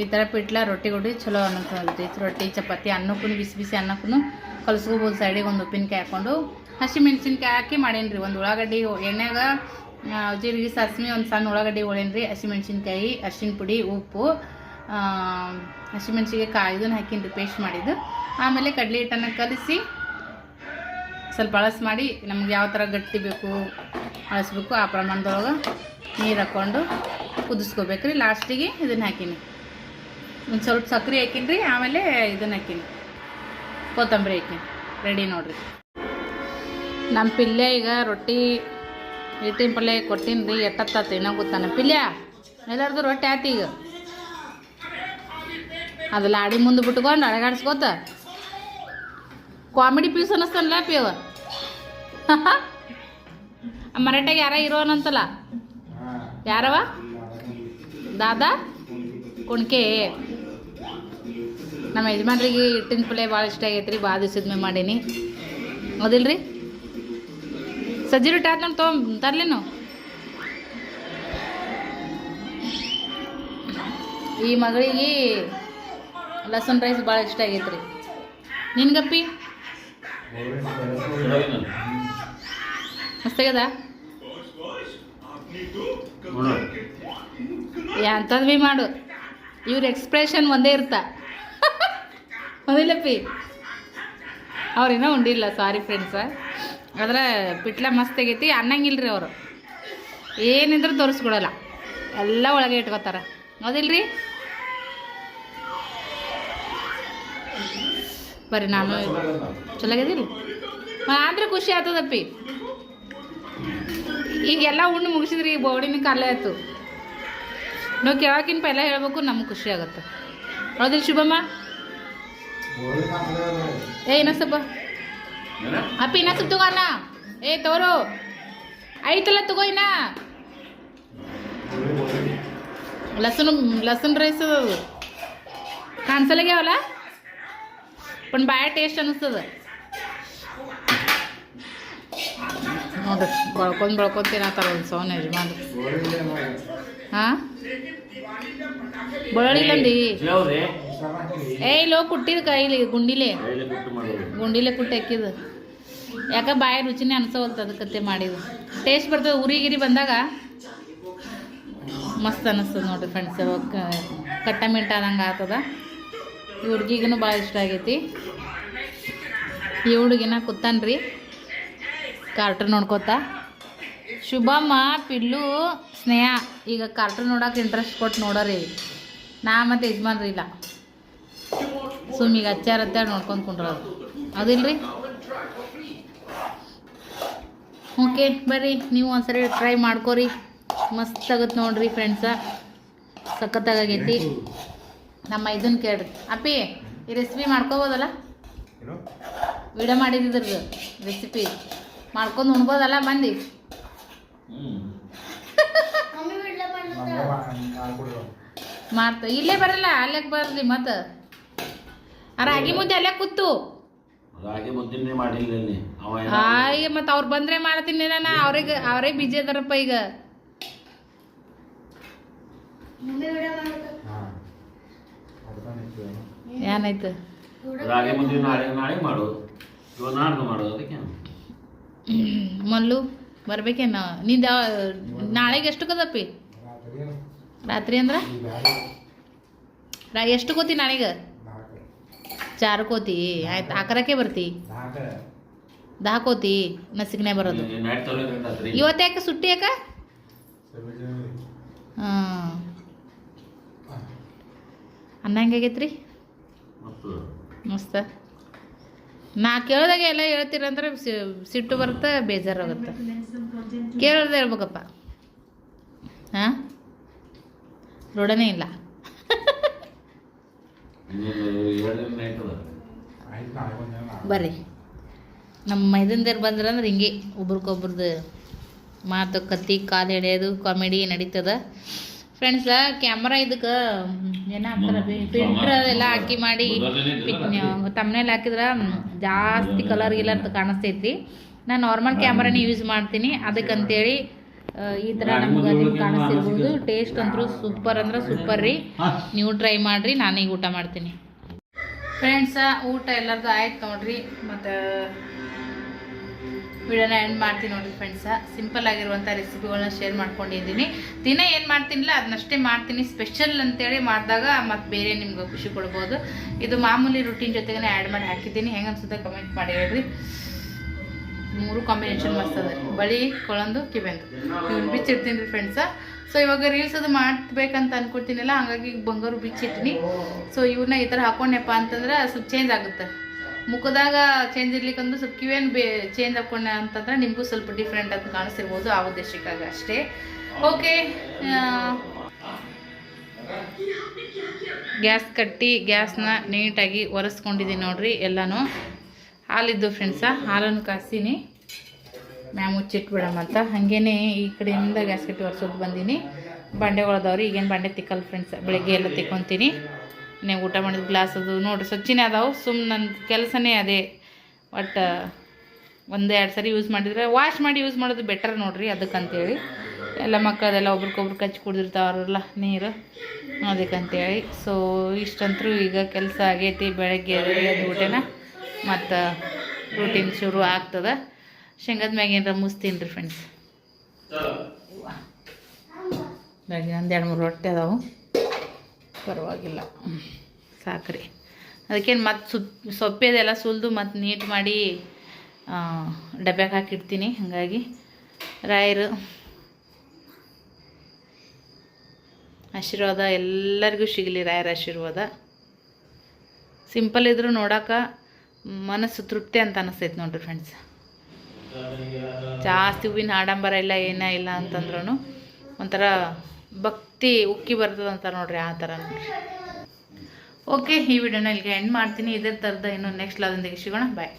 S1: ಈ ಥರ ಪಿಟ್ಲ ರೊಟ್ಟಿ ಗುಡಿ ಚಲೋ ಅನ್ನಿಸ್ತೈತಿ ರೊಟ್ಟಿ, ಚಪಾತಿ ಅನ್ನಕ್ಕೂ ಬಿಸಿ ಬಿಸಿ ಅನ್ನಕ್ಕೂ ಕಲ್ಸ್ಕೋಬೋದು. ಸೈಡಿಗೆ ಒಂದು ಉಪ್ಪಿನಕಾಯಿ ಹಾಕ್ಕೊಂಡು ಹಸಿಮೆಣ್ಸಿನ್ಕಾಯಿ ಹಾಕಿ ಮಾಡೀನಿ ರೀ ಒಂದು ಉಳ್ಳಾಗಡ್ಡಿ, ಎಣ್ಣೆಗ ಜೀರಿಗೆ, ಸಾಸಿವೆ, ಒಂದು ಸಣ್ಣ ಉಳ್ಳಾಗಡ್ಡಿ, ಹೋಳೇನ್ರಿ, ಹಸಿಮೆಣ್ಸಿನ್ಕಾಯಿ ಹಸಿ ಮೆಣಸಿನ್ಕಾಯಿ ಅರ್ಶಿನ ಪುಡಿ, ಉಪ್ಪು ಹಸಿಮೆಣ್ಸಿಗೆ ಕಾಯಿ ಇದನ್ನು ಹಾಕಿನ್ರಿ ಪೇಸ್ಟ್ ಮಾಡಿದ್ದು. ಆಮೇಲೆ ಕಡಲೆ ಹಿಟ್ಟನ್ನು ಕಲಿಸಿ ಸ್ವಲ್ಪ ಅಳಸ್ ಮಾಡಿ ನಮ್ಗೆ ಯಾವ ಥರ ಗಟ್ಟಿ ಬೇಕು, ಅಳಸ್ಬೇಕು, ಆ ಪ್ರಮಾಣದೊಳಗೆ ನೀರು ಹಾಕ್ಕೊಂಡು ಕುದಿಸ್ಕೋಬೇಕ್ರಿ. ಲಾಸ್ಟಿಗೆ ಇದನ್ನು ಹಾಕೀನಿ. ಒಂದು ಸ್ವಲ್ಪ ಸಕ್ಕರೆ ಹಾಕೀನಿ ಆಮೇಲೆ ಇದನ್ನು ಹಾಕೀನಿ. ಕೊತ್ತಂಬರಿ ಹಾಕೀನಿ. ರೆಡಿ ನೋಡಿರಿ. ನಮ್ಮ ಪಿಲ್ಲೆ ಈಗ ರೊಟ್ಟಿ ಹಿಟ್ಟಿನ ಪಲ್ಯ ಕೊಡ್ತೀನಿ ರೀ ಎಟ್ಟತ್ತ ಗೊತ್ತಾನ. ಪಿಲ್ಯ, ಎಲ್ಲರದು ರೊಟ್ಟಿ ಆಯ್ತು ಈಗ. ಅದು ಲಾಡಿ ಮುಂದೆ ಬಿಟ್ಕೊಂಡು ಅಳಗಾಡ್ಸ್ಕೋತ. ಕಾಮಿಡಿ ಪೀಸ್ ಅನ್ನಿಸ್ತಾನಲ್ಲ ಪಿ ಅವ. ಆ ಮರಾಠ್ಯಾಗ ಯಾರ ಇರೋನಂತಲ್ಲ ಯಾರವ? ದಾದಾ? ಕುಣ್ಕೆ. ನಮ್ಮ ಯಜಮಾನ್ರಿಗೆ ಹಿಟ್ಟಿನ ಪಲ್ಯ ಭಾಳ ಇಷ್ಟ ಆಗೈತೆ ರೀ ಭಾಳ ದಿವ್ಸದ ಮೇಲೆ ಮಾಡೀನಿ. ಹೌದಿಲ್ರಿ? ಸಜ್ಜಿ ರೊಟ್ಟಿ ನಾನು ನೋಡಿ ತೊಗೊಂಡ್ ತರ್ಲೇನು ಈ ಮಗಳಿಗೆ ಲಸನ್ ರೈಸ್ ಭಾಳ ಇಷ್ಟ ಆಗೈತೆ ರೀ ನಿನ್ಗಪ್ಪಿ ಮಸ್ತಾಗದ ಎಂಥದ್ದು ಭೀ ಮಾಡು. ಇವ್ರ ಎಕ್ಸ್ಪ್ರೆಷನ್ ಒಂದೇ ಇರ್ತಾ. ಹೌದಿಲ್ಲಪ್ಪಿ? ಅವ್ರೇನೋ ಉಂಡಿಲ್ಲ ಸಾರಿ ಫ್ರೆಂಡ್ಸ ಆದ್ರೆ ಪಿಟ್ಲ ಮಸ್ತ್ ಆಗೈತಿ ಅನ್ನಂಗಿಲ್ರಿ ಅವರು. ಏನಿದ್ರು ತೋರಿಸ್ಕೊಡಲ್ಲ. ಎಲ್ಲ ಒಳಗೆ ಇಟ್ಕೋತಾರೆ. ಹೌದಿಲ್ರಿ? ನಾನು ಚಲೋ ಆಗ್ಯದಿಲ್ಲ ಅಂದ್ರೆ ಖುಷಿ ಆಗ್ತದಪ್ಪಿ ಈಗೆಲ್ಲ ಉಂಡು ಮುಗಿಸಿದ್ರಿ, ಈ ಬೋಡಿನ ಕಾಲ ಆಯ್ತು. ನಾವು ಕೇಳಕ್ಕಿಂತ ಪೈಲ ಹೇಳಬೇಕು, ನಮ್ಗೆ ಖುಷಿ ಆಗುತ್ತೆ. ಹೌದಿಲ್ಲ ಶುಭಮ್ಮ? ಏ ಇನ್ನೊಂದು ಸ್ವಲ್ಪ. ಅಪ್ಪಿ ಇನ್ನೊಂದು ಸ್ವಲ್ಪ ತಗೋ ಅಣ್ಣ. ಏ ತೋರು. ಐತಲ್ಲ ತಗೋ ಇನ್ನ. ಲಸನ್ ಲಸನ್ ರೈಸ್ ಅದು ಕಾಣಿಸಲಾಗ್ಯಾವಲ್ಲ पण ಬಾಯ ಟೇಸ್ಟ್ ಅನ್ನಿಸ್ತದ ನೋಡ್ರಿ ಬಳ್ಕೊಂಡು ಬಳ್ಕೊಂಡ್ ತಿನ್ನತ್ತಾರ ಒಂದು ಸೌನ್ ಯಜಮಾನ್ ಹಾಂ ಬಳ್ಳಿಲ್ಲಂದಿ ಏ ಇಲ್ಲೋ ಕುಟ್ಟಿದ ಕೈಲಿ ಗುಂಡಿಲೆ. ಗುಂಡಿಲೆ ಕುಟ್ಟಿ ಹಾಕಿದ ಯಾಕ ಬಾಯ ರುಚಿನೇ ಅನ್ಸವಲ್ತ ಅದಕ್ಕೆ ಮಾಡಿದ್ದು. ಟೇಸ್ಟ್ ಬರ್ತದೆ ಉರಿಗಿರಿ ಬಂದಾಗ. ಮಸ್ತ್ ಅನ್ನಿಸ್ತದೆ ನೋಡ್ರಿ ಫ್ರೆಂಡ್ಸ್ ಕಟ್ಟ ಮಿಂಟ ಆದಂಗೆ ಆಗ್ತದ ಈ ಹುಡುಗಿಗೂ ಭಾಳ ಇಷ್ಟ ಆಗೈತಿ. ಈ ಹುಡುಗಿನ ಕೂತಾನ್ರಿ ಕಾರ್ಟೂನ್ ನೋಡ್ಕೋತ. ಶುಭಮ್ಮ ಪಿಲ್ಲು ಸ್ನೇಹ. ಈಗ ಕಾರ್ಟೂನ್ ನೋಡಕ್ಕೆ ಇಂಟ್ರೆಸ್ಟ್ ಕೊಟ್ಟು ನೋಡೋರಿ. ನಾ ಮತ್ತು ಯಜಮಾನ್ರಿ ಇಲ್ಲ. ಸುಮ್ ಅಚ್ಚಾರ ಹಚ್ಚಾರ ಹಚ್ಚಾರ ನೋಡ್ಕೊಂಡು ಕುಂಡ್ರದು ಅದಿಲ್ರಿ? ಓಕೆ ಬರ್ರಿ. ನೀವು ಒಂದ್ಸರಿ ಟ್ರೈ ಮಾಡ್ಕೋರಿ. ಮಸ್ತ್ ಆಗುತ್ತೆ ನೋಡ್ರಿ ಫ್ರೆಂಡ್ಸ ಸಖತ್ತಾಗೈತಿ ನಮ್ಮ ಇದನ್ನ ಕೇಳ್ರಿ. ಅಪ್ಪಿ ಈ ರೆಸಿಪಿ ಮಾಡ್ಕೋಬೋದಲ್ಲ? ವಿಡಿಯೋ ಮಾಡಿದ್ರದ್ದು ರೆಸಿಪಿ ಮಾಡ್ಕೊಂಡು ಉಣ್ಬೋದಲ್ಲ
S2: ಮಾಡ್ಲತ್ತಾಳ.
S1: ಮಾಡ್ತ ಇಲ್ಲೇ ಬರಲ್ಲ ಅಲ್ಲೇ ಬರ್ರಿ ಮತ್ತೆ ರಾಗಿ ಮುದ್ದೆ ಅಲ್ಲೇ ಕೂತು.
S3: ರಾಗಿ ಮುದ್ದಿನೇ ಮಾಡಿಲ್ಲ ಮತ್ತ ಅವ
S1: ಹಾಯ್ ಮತ್ತೆ ಅವ್ರು ಬಂದ್ರೆ ಮಾಡ್ತೀನಿ ನಾನು. ಅವ್ರಿಗೆ ಅವ್ರೇ ಬಿಜಿ ಅದಾರಪ್ಪ ಈಗ. ಏನಾಯ್ತು?
S3: ರಾಗಿ ಮುದ್ದೆ ನಾಳೆ ನಾಳೆ ಮಾಡು ನಾಡ್ದು ಮಾಡು ಅದಕ್ಕೆ.
S1: ಮಲ್ಲು ಬರ್ಬೇಕೇನ? ನಿಂದ ಯಾವ ನಾಳೆಗೆ ಎಷ್ಟು ಕದಪ್ಪಿ ರಾತ್ರಿ ಅಂದ್ರ? ರಾ ಎಷ್ಟು ಕೋತಿ ನಾಳೆಗೆ? ಚಾರು ಕೋತಿ ಆಯ್ತು ಆಕರಕ್ಕೆ ಬರ್ತಿ. ದಾ ಕೋತಿ ನಸಿಗ್ನೆ ಬರೋದು ಇವತ್ತು ಯಾಕೆ ಸುಟ್ಟಿ ಯಾಕ? ಹಾಂ. ಅನ್ನ ಹೆಂಗಾಗೈತ್ರಿ ಮಸ್ತ. ನಾ ಕೇಳಿದಾಗ ಎಲ್ಲ ಹೇಳ್ತೀರಂದ್ರೆ ಸಿಟ್ಟು ಬರುತ್ತೆ ಬೇಜಾರಾಗುತ್ತೆ ಕೇಳೋದೇ ಹೇಳ್ಬೇಕಪ್ಪ. ಹಾಂ? ರೋಡನೇ ಇಲ್ಲ
S3: ಇನ್ನೊಂದು ಎರಡು ದಿನ ನೈಟ್ ಅದ
S1: ಬರ್ರಿ. ನಮ್ಮ ಮೈದಂದೇರು ಬಂದ್ರಂದ್ರೆ ಹಿಂಗೆ ಒಬ್ರಿಗೊಬ್ರದ್ದು ಮಾತು ಕತ್ತಿ ಕಾಲು ಎಳೆಯೋದು ಕಾಮಿಡಿ ನಡೀತದ. ಫ್ರೆಂಡ್ಸ್ ಕ್ಯಾಮ್ರಾ ಇದಕ್ಕೆ ಏನಾಗ್ತಾರ ಹಾಕ್ತಾರ? ಫಿಲ್ಟರ್ ಎಲ್ಲ ಹಾಕಿ ಮಾಡಿ ತಮ್ಮನೇಲಿ ಹಾಕಿದ್ರೆ ಜಾಸ್ತಿ ಕಲರ್ ಗಿಲರ್ ಕಾಣಿಸ್ತೈತಿ ನಾನು ನಾರ್ಮಲ್ ಕ್ಯಾಮ್ರಾನೇ ಯೂಸ್ ಮಾಡ್ತೀನಿ. ಅದಕ್ಕಂತೇಳಿ ಈ ತರ ನಮ್ಗೆ ನಿಮ್ಗೆ ಕಾಣಿಸ್ತಿರ್ಬೋದು ಟೇಸ್ಟ್ ಅಂತೂ ಸೂಪರ್ ಅಂದ್ರೆ ಸೂಪರ್ ರೀ. ನೀವು ಟ್ರೈ ಮಾಡಿರಿ ನಾನೀಗ ಊಟ ಮಾಡ್ತೀನಿ. ಫ್ರೆಂಡ್ಸ ಊಟ ಎಲ್ಲರದು ಆಯ್ತು ನೋಡ್ರಿ. ಮತ್ತೆ ವಿಡಿಯೋನ ಎಂಡ್ ಮಾಡ್ತೀನಿ ನೋಡಿ ಫ್ರೆಂಡ್ಸ ಸಿಂಪಲ್ ಆಗಿರುವಂಥ ರೆಸಿಪಿಗಳನ್ನ ಶೇರ್ ಮಾಡ್ಕೊಂಡಿದ್ದೀನಿ. ದಿನ ಏನು ಮಾಡ್ತೀನಿಲ್ಲ ಅದನ್ನಷ್ಟೇ ಮಾಡ್ತೀನಿ. ಸ್ಪೆಷಲ್ ಅಂತೇಳಿ ಮಾಡಿದಾಗ ಮತ್ತು ಬೇರೆ ನಿಮ್ಗೆ ಖುಷಿ ಕೊಡ್ಬೋದು. ಇದು ಮಾಮೂಲಿ ರುಟೀನ್ ಜೊತೆಗೆ ಆ್ಯಡ್ ಮಾಡಿ ಹಾಕಿದ್ದೀನಿ. ಹೆಂಗೆ ಅನ್ಸುತ್ತೆ ಕಮೆಂಟ್ ಮಾಡಿ ಹೇಳ್ರಿ. ಮೂರು ಕಾಂಬಿನೇಷನ್ ರೀ ಬಳಿ ಕೊಳಂದು, ಕಿವೆಂದು. ಇವ್ನು ಬಿಚ್ಚಿಡ್ತೀನಿ ರೀ ಫ್ರೆಂಡ್ಸ ಸೊ ಇವಾಗ ರೀಲ್ಸ್ ಅದು ಮಾಡ್ಬೇಕಂತ ಅನ್ಕೊಳ್ತೀನಲ್ಲ, ಹಂಗಾಗಿ ಬಂಗಾರು ಬಿಚ್ಚಿಟ್ಟಿನಿ ಸೊ ಇವನ್ನ ಈ ಥರ ಹಾಕೊಂಡೆಪ್ಪ ಅಂತಂದ್ರೆ ಸ್ವಲ್ಪ ಚೇಂಜ್ ಆಗುತ್ತೆ. ಮುಖದಾಗ ಚೇಂಜ್ ಇರ್ಲಿಕ್ಕಂದ್ರೆ ಸ್ವಲ್ಪ ಕಿವೇನು ಬೇ ಚೇಂಜ್ ಹಾಕೊಂಡೆ ಅಂತಂದ್ರೆ ನಿಮಗೂ ಸ್ವಲ್ಪ ಡಿಫ್ರೆಂಟ್ ಅಂತ ಕಾಣಿಸಿರ್ಬೋದು ಆ ಉದ್ದೇಶಕ್ಕಾಗಿ ಅಷ್ಟೇ. ಓಕೆ ಗ್ಯಾಸ್ ಕಟ್ಟಿ, ಗ್ಯಾಸ್ನ ನೀಟಾಗಿ ಒರೆಸ್ಕೊಂಡಿದ್ದೀನಿ ನೋಡ್ರಿ ಎಲ್ಲನೂ. ಹಾಲಿದ್ದು ಫ್ರೆಂಡ್ಸ ಹಾಲನ್ನು ಕಾಸಿನಿ ಮ್ಯಾಮ್ ಮುಚ್ಚಿಟ್ಬಿಡಮ್ಮ ಅಂತ. ಹಾಗೇನೆ ಈ ಕಡೆಯಿಂದ ಗ್ಯಾಸ್ ಕಟ್ಟಿ ಒರೆಸೋದು ಬಂದೀನಿ. ಬಂಡೆಗಳದವ್ರಿ, ಈಗೇನು ಬಂಡೆ ತಿಕ್ಕಲ್ಲ ಫ್ರೆಂಡ್ಸ್ ಬೆಳಗ್ಗೆ ಎಲ್ಲ ತಿಕ್ಕೊತೀನಿ. ನೀವು ಊಟ ಮಾಡಿದ ಗ್ಲಾಸ್ ಅದು. ನೋಡಿರಿ ಸ್ವಚ್ಛನೇ ಅದಾವೆ. ಸುಮ್ ನನ್ನ ಕೆಲಸನೇ ಅದೇ. ಒಟ್ಟು ಒಂದು ಎರಡು ಸರಿ ಯೂಸ್ ಮಾಡಿದ್ರೆ ವಾಶ್ ಮಾಡಿ ಯೂಸ್ ಮಾಡೋದು ಬೆಟರ್ ನೋಡಿರಿ ಅದಕ್ಕಂತೇಳಿ. ಎಲ್ಲ ಮಕ್ಕಳದೆಲ್ಲ ಒಬ್ರಿಗೊಬ್ರು ಕಚ್ಚಿ ಕುಡ್ದಿರ್ತಾವ್ರಲ್ಲ ನೀರು. ಅದಕ್ಕಂತೇಳಿ. ಸೊ ಇಷ್ಟಂತರೂ ಈಗ ಕೆಲಸ ಆಗೈತಿ, ಬೆಳಗ್ಗೆ ಊಟನ. ಮತ್ತು ರೂಟೀನ್ ಶುರು ಆಗ್ತದೆ. ಶೇಂಗದ ಮ್ಯಾಗ ಮುಸ್ತೀನಿ ರೀ ಫ್ರೆಂಡ್ಸ್ ಬೆಳಗ್ಗೆ ಒಂದು ಎರಡು ಮೂರು ರೊಟ್ಟಿ ಅದಾವು. ಪರವಾಗಿಲ್ಲ. ಸಾಕ್ರಿ. ಅದಕ್ಕೇನು ಮತ್ತು ಸುಪ್ ಸೊಪ್ಪೆದೆಲ್ಲ ಸುಲಿದು ಮತ್ತು ನೀಟ್ ಮಾಡಿ ಡಬ್ಯಾಗ ಹಾಕಿಡ್ತೀನಿ. ಹಾಗಾಗಿ ರಾಯರು ಆಶೀರ್ವಾದ ಎಲ್ಲರಿಗೂ ಸಿಗಲಿ ರಾಯರ ಆಶೀರ್ವಾದ. ಸಿಂಪಲ್ ಇದ್ರೂ ನೋಡೋಕೆ ಮನಸ್ಸು ತೃಪ್ತಿ ಅಂತ ಅನಿಸ್ತೈತೆ ನೋಡ್ರಿ ಫ್ರೆಂಡ್ಸ್ ಜಾಸ್ತಿ ಹೂವಿನ ಆಡಂಬರ ಇಲ್ಲ, ಏನೇ ಇಲ್ಲ ಅಂತಂದ್ರೂ ಒಂಥರ ಭಕ್ತಿ ಉಕ್ಕಿ ಬರ್ತದೆ ಅಂತ ನೋಡ್ರಿ ಆ ಥರ ನೋಡ್ರಿ. ಓಕೆ ಈ ವಿಡಿಯೋನ ಇಲ್ಲಿಗೆ ಎಂಡ್ ಮಾಡ್ತೀನಿ. ಇದೇ ಥರದ ಇನ್ನು ನೆಕ್ಸ್ಟ್ ಲಾದೊಂದಿಗೆ ಸಿಗೋಣ. ಬಾಯ್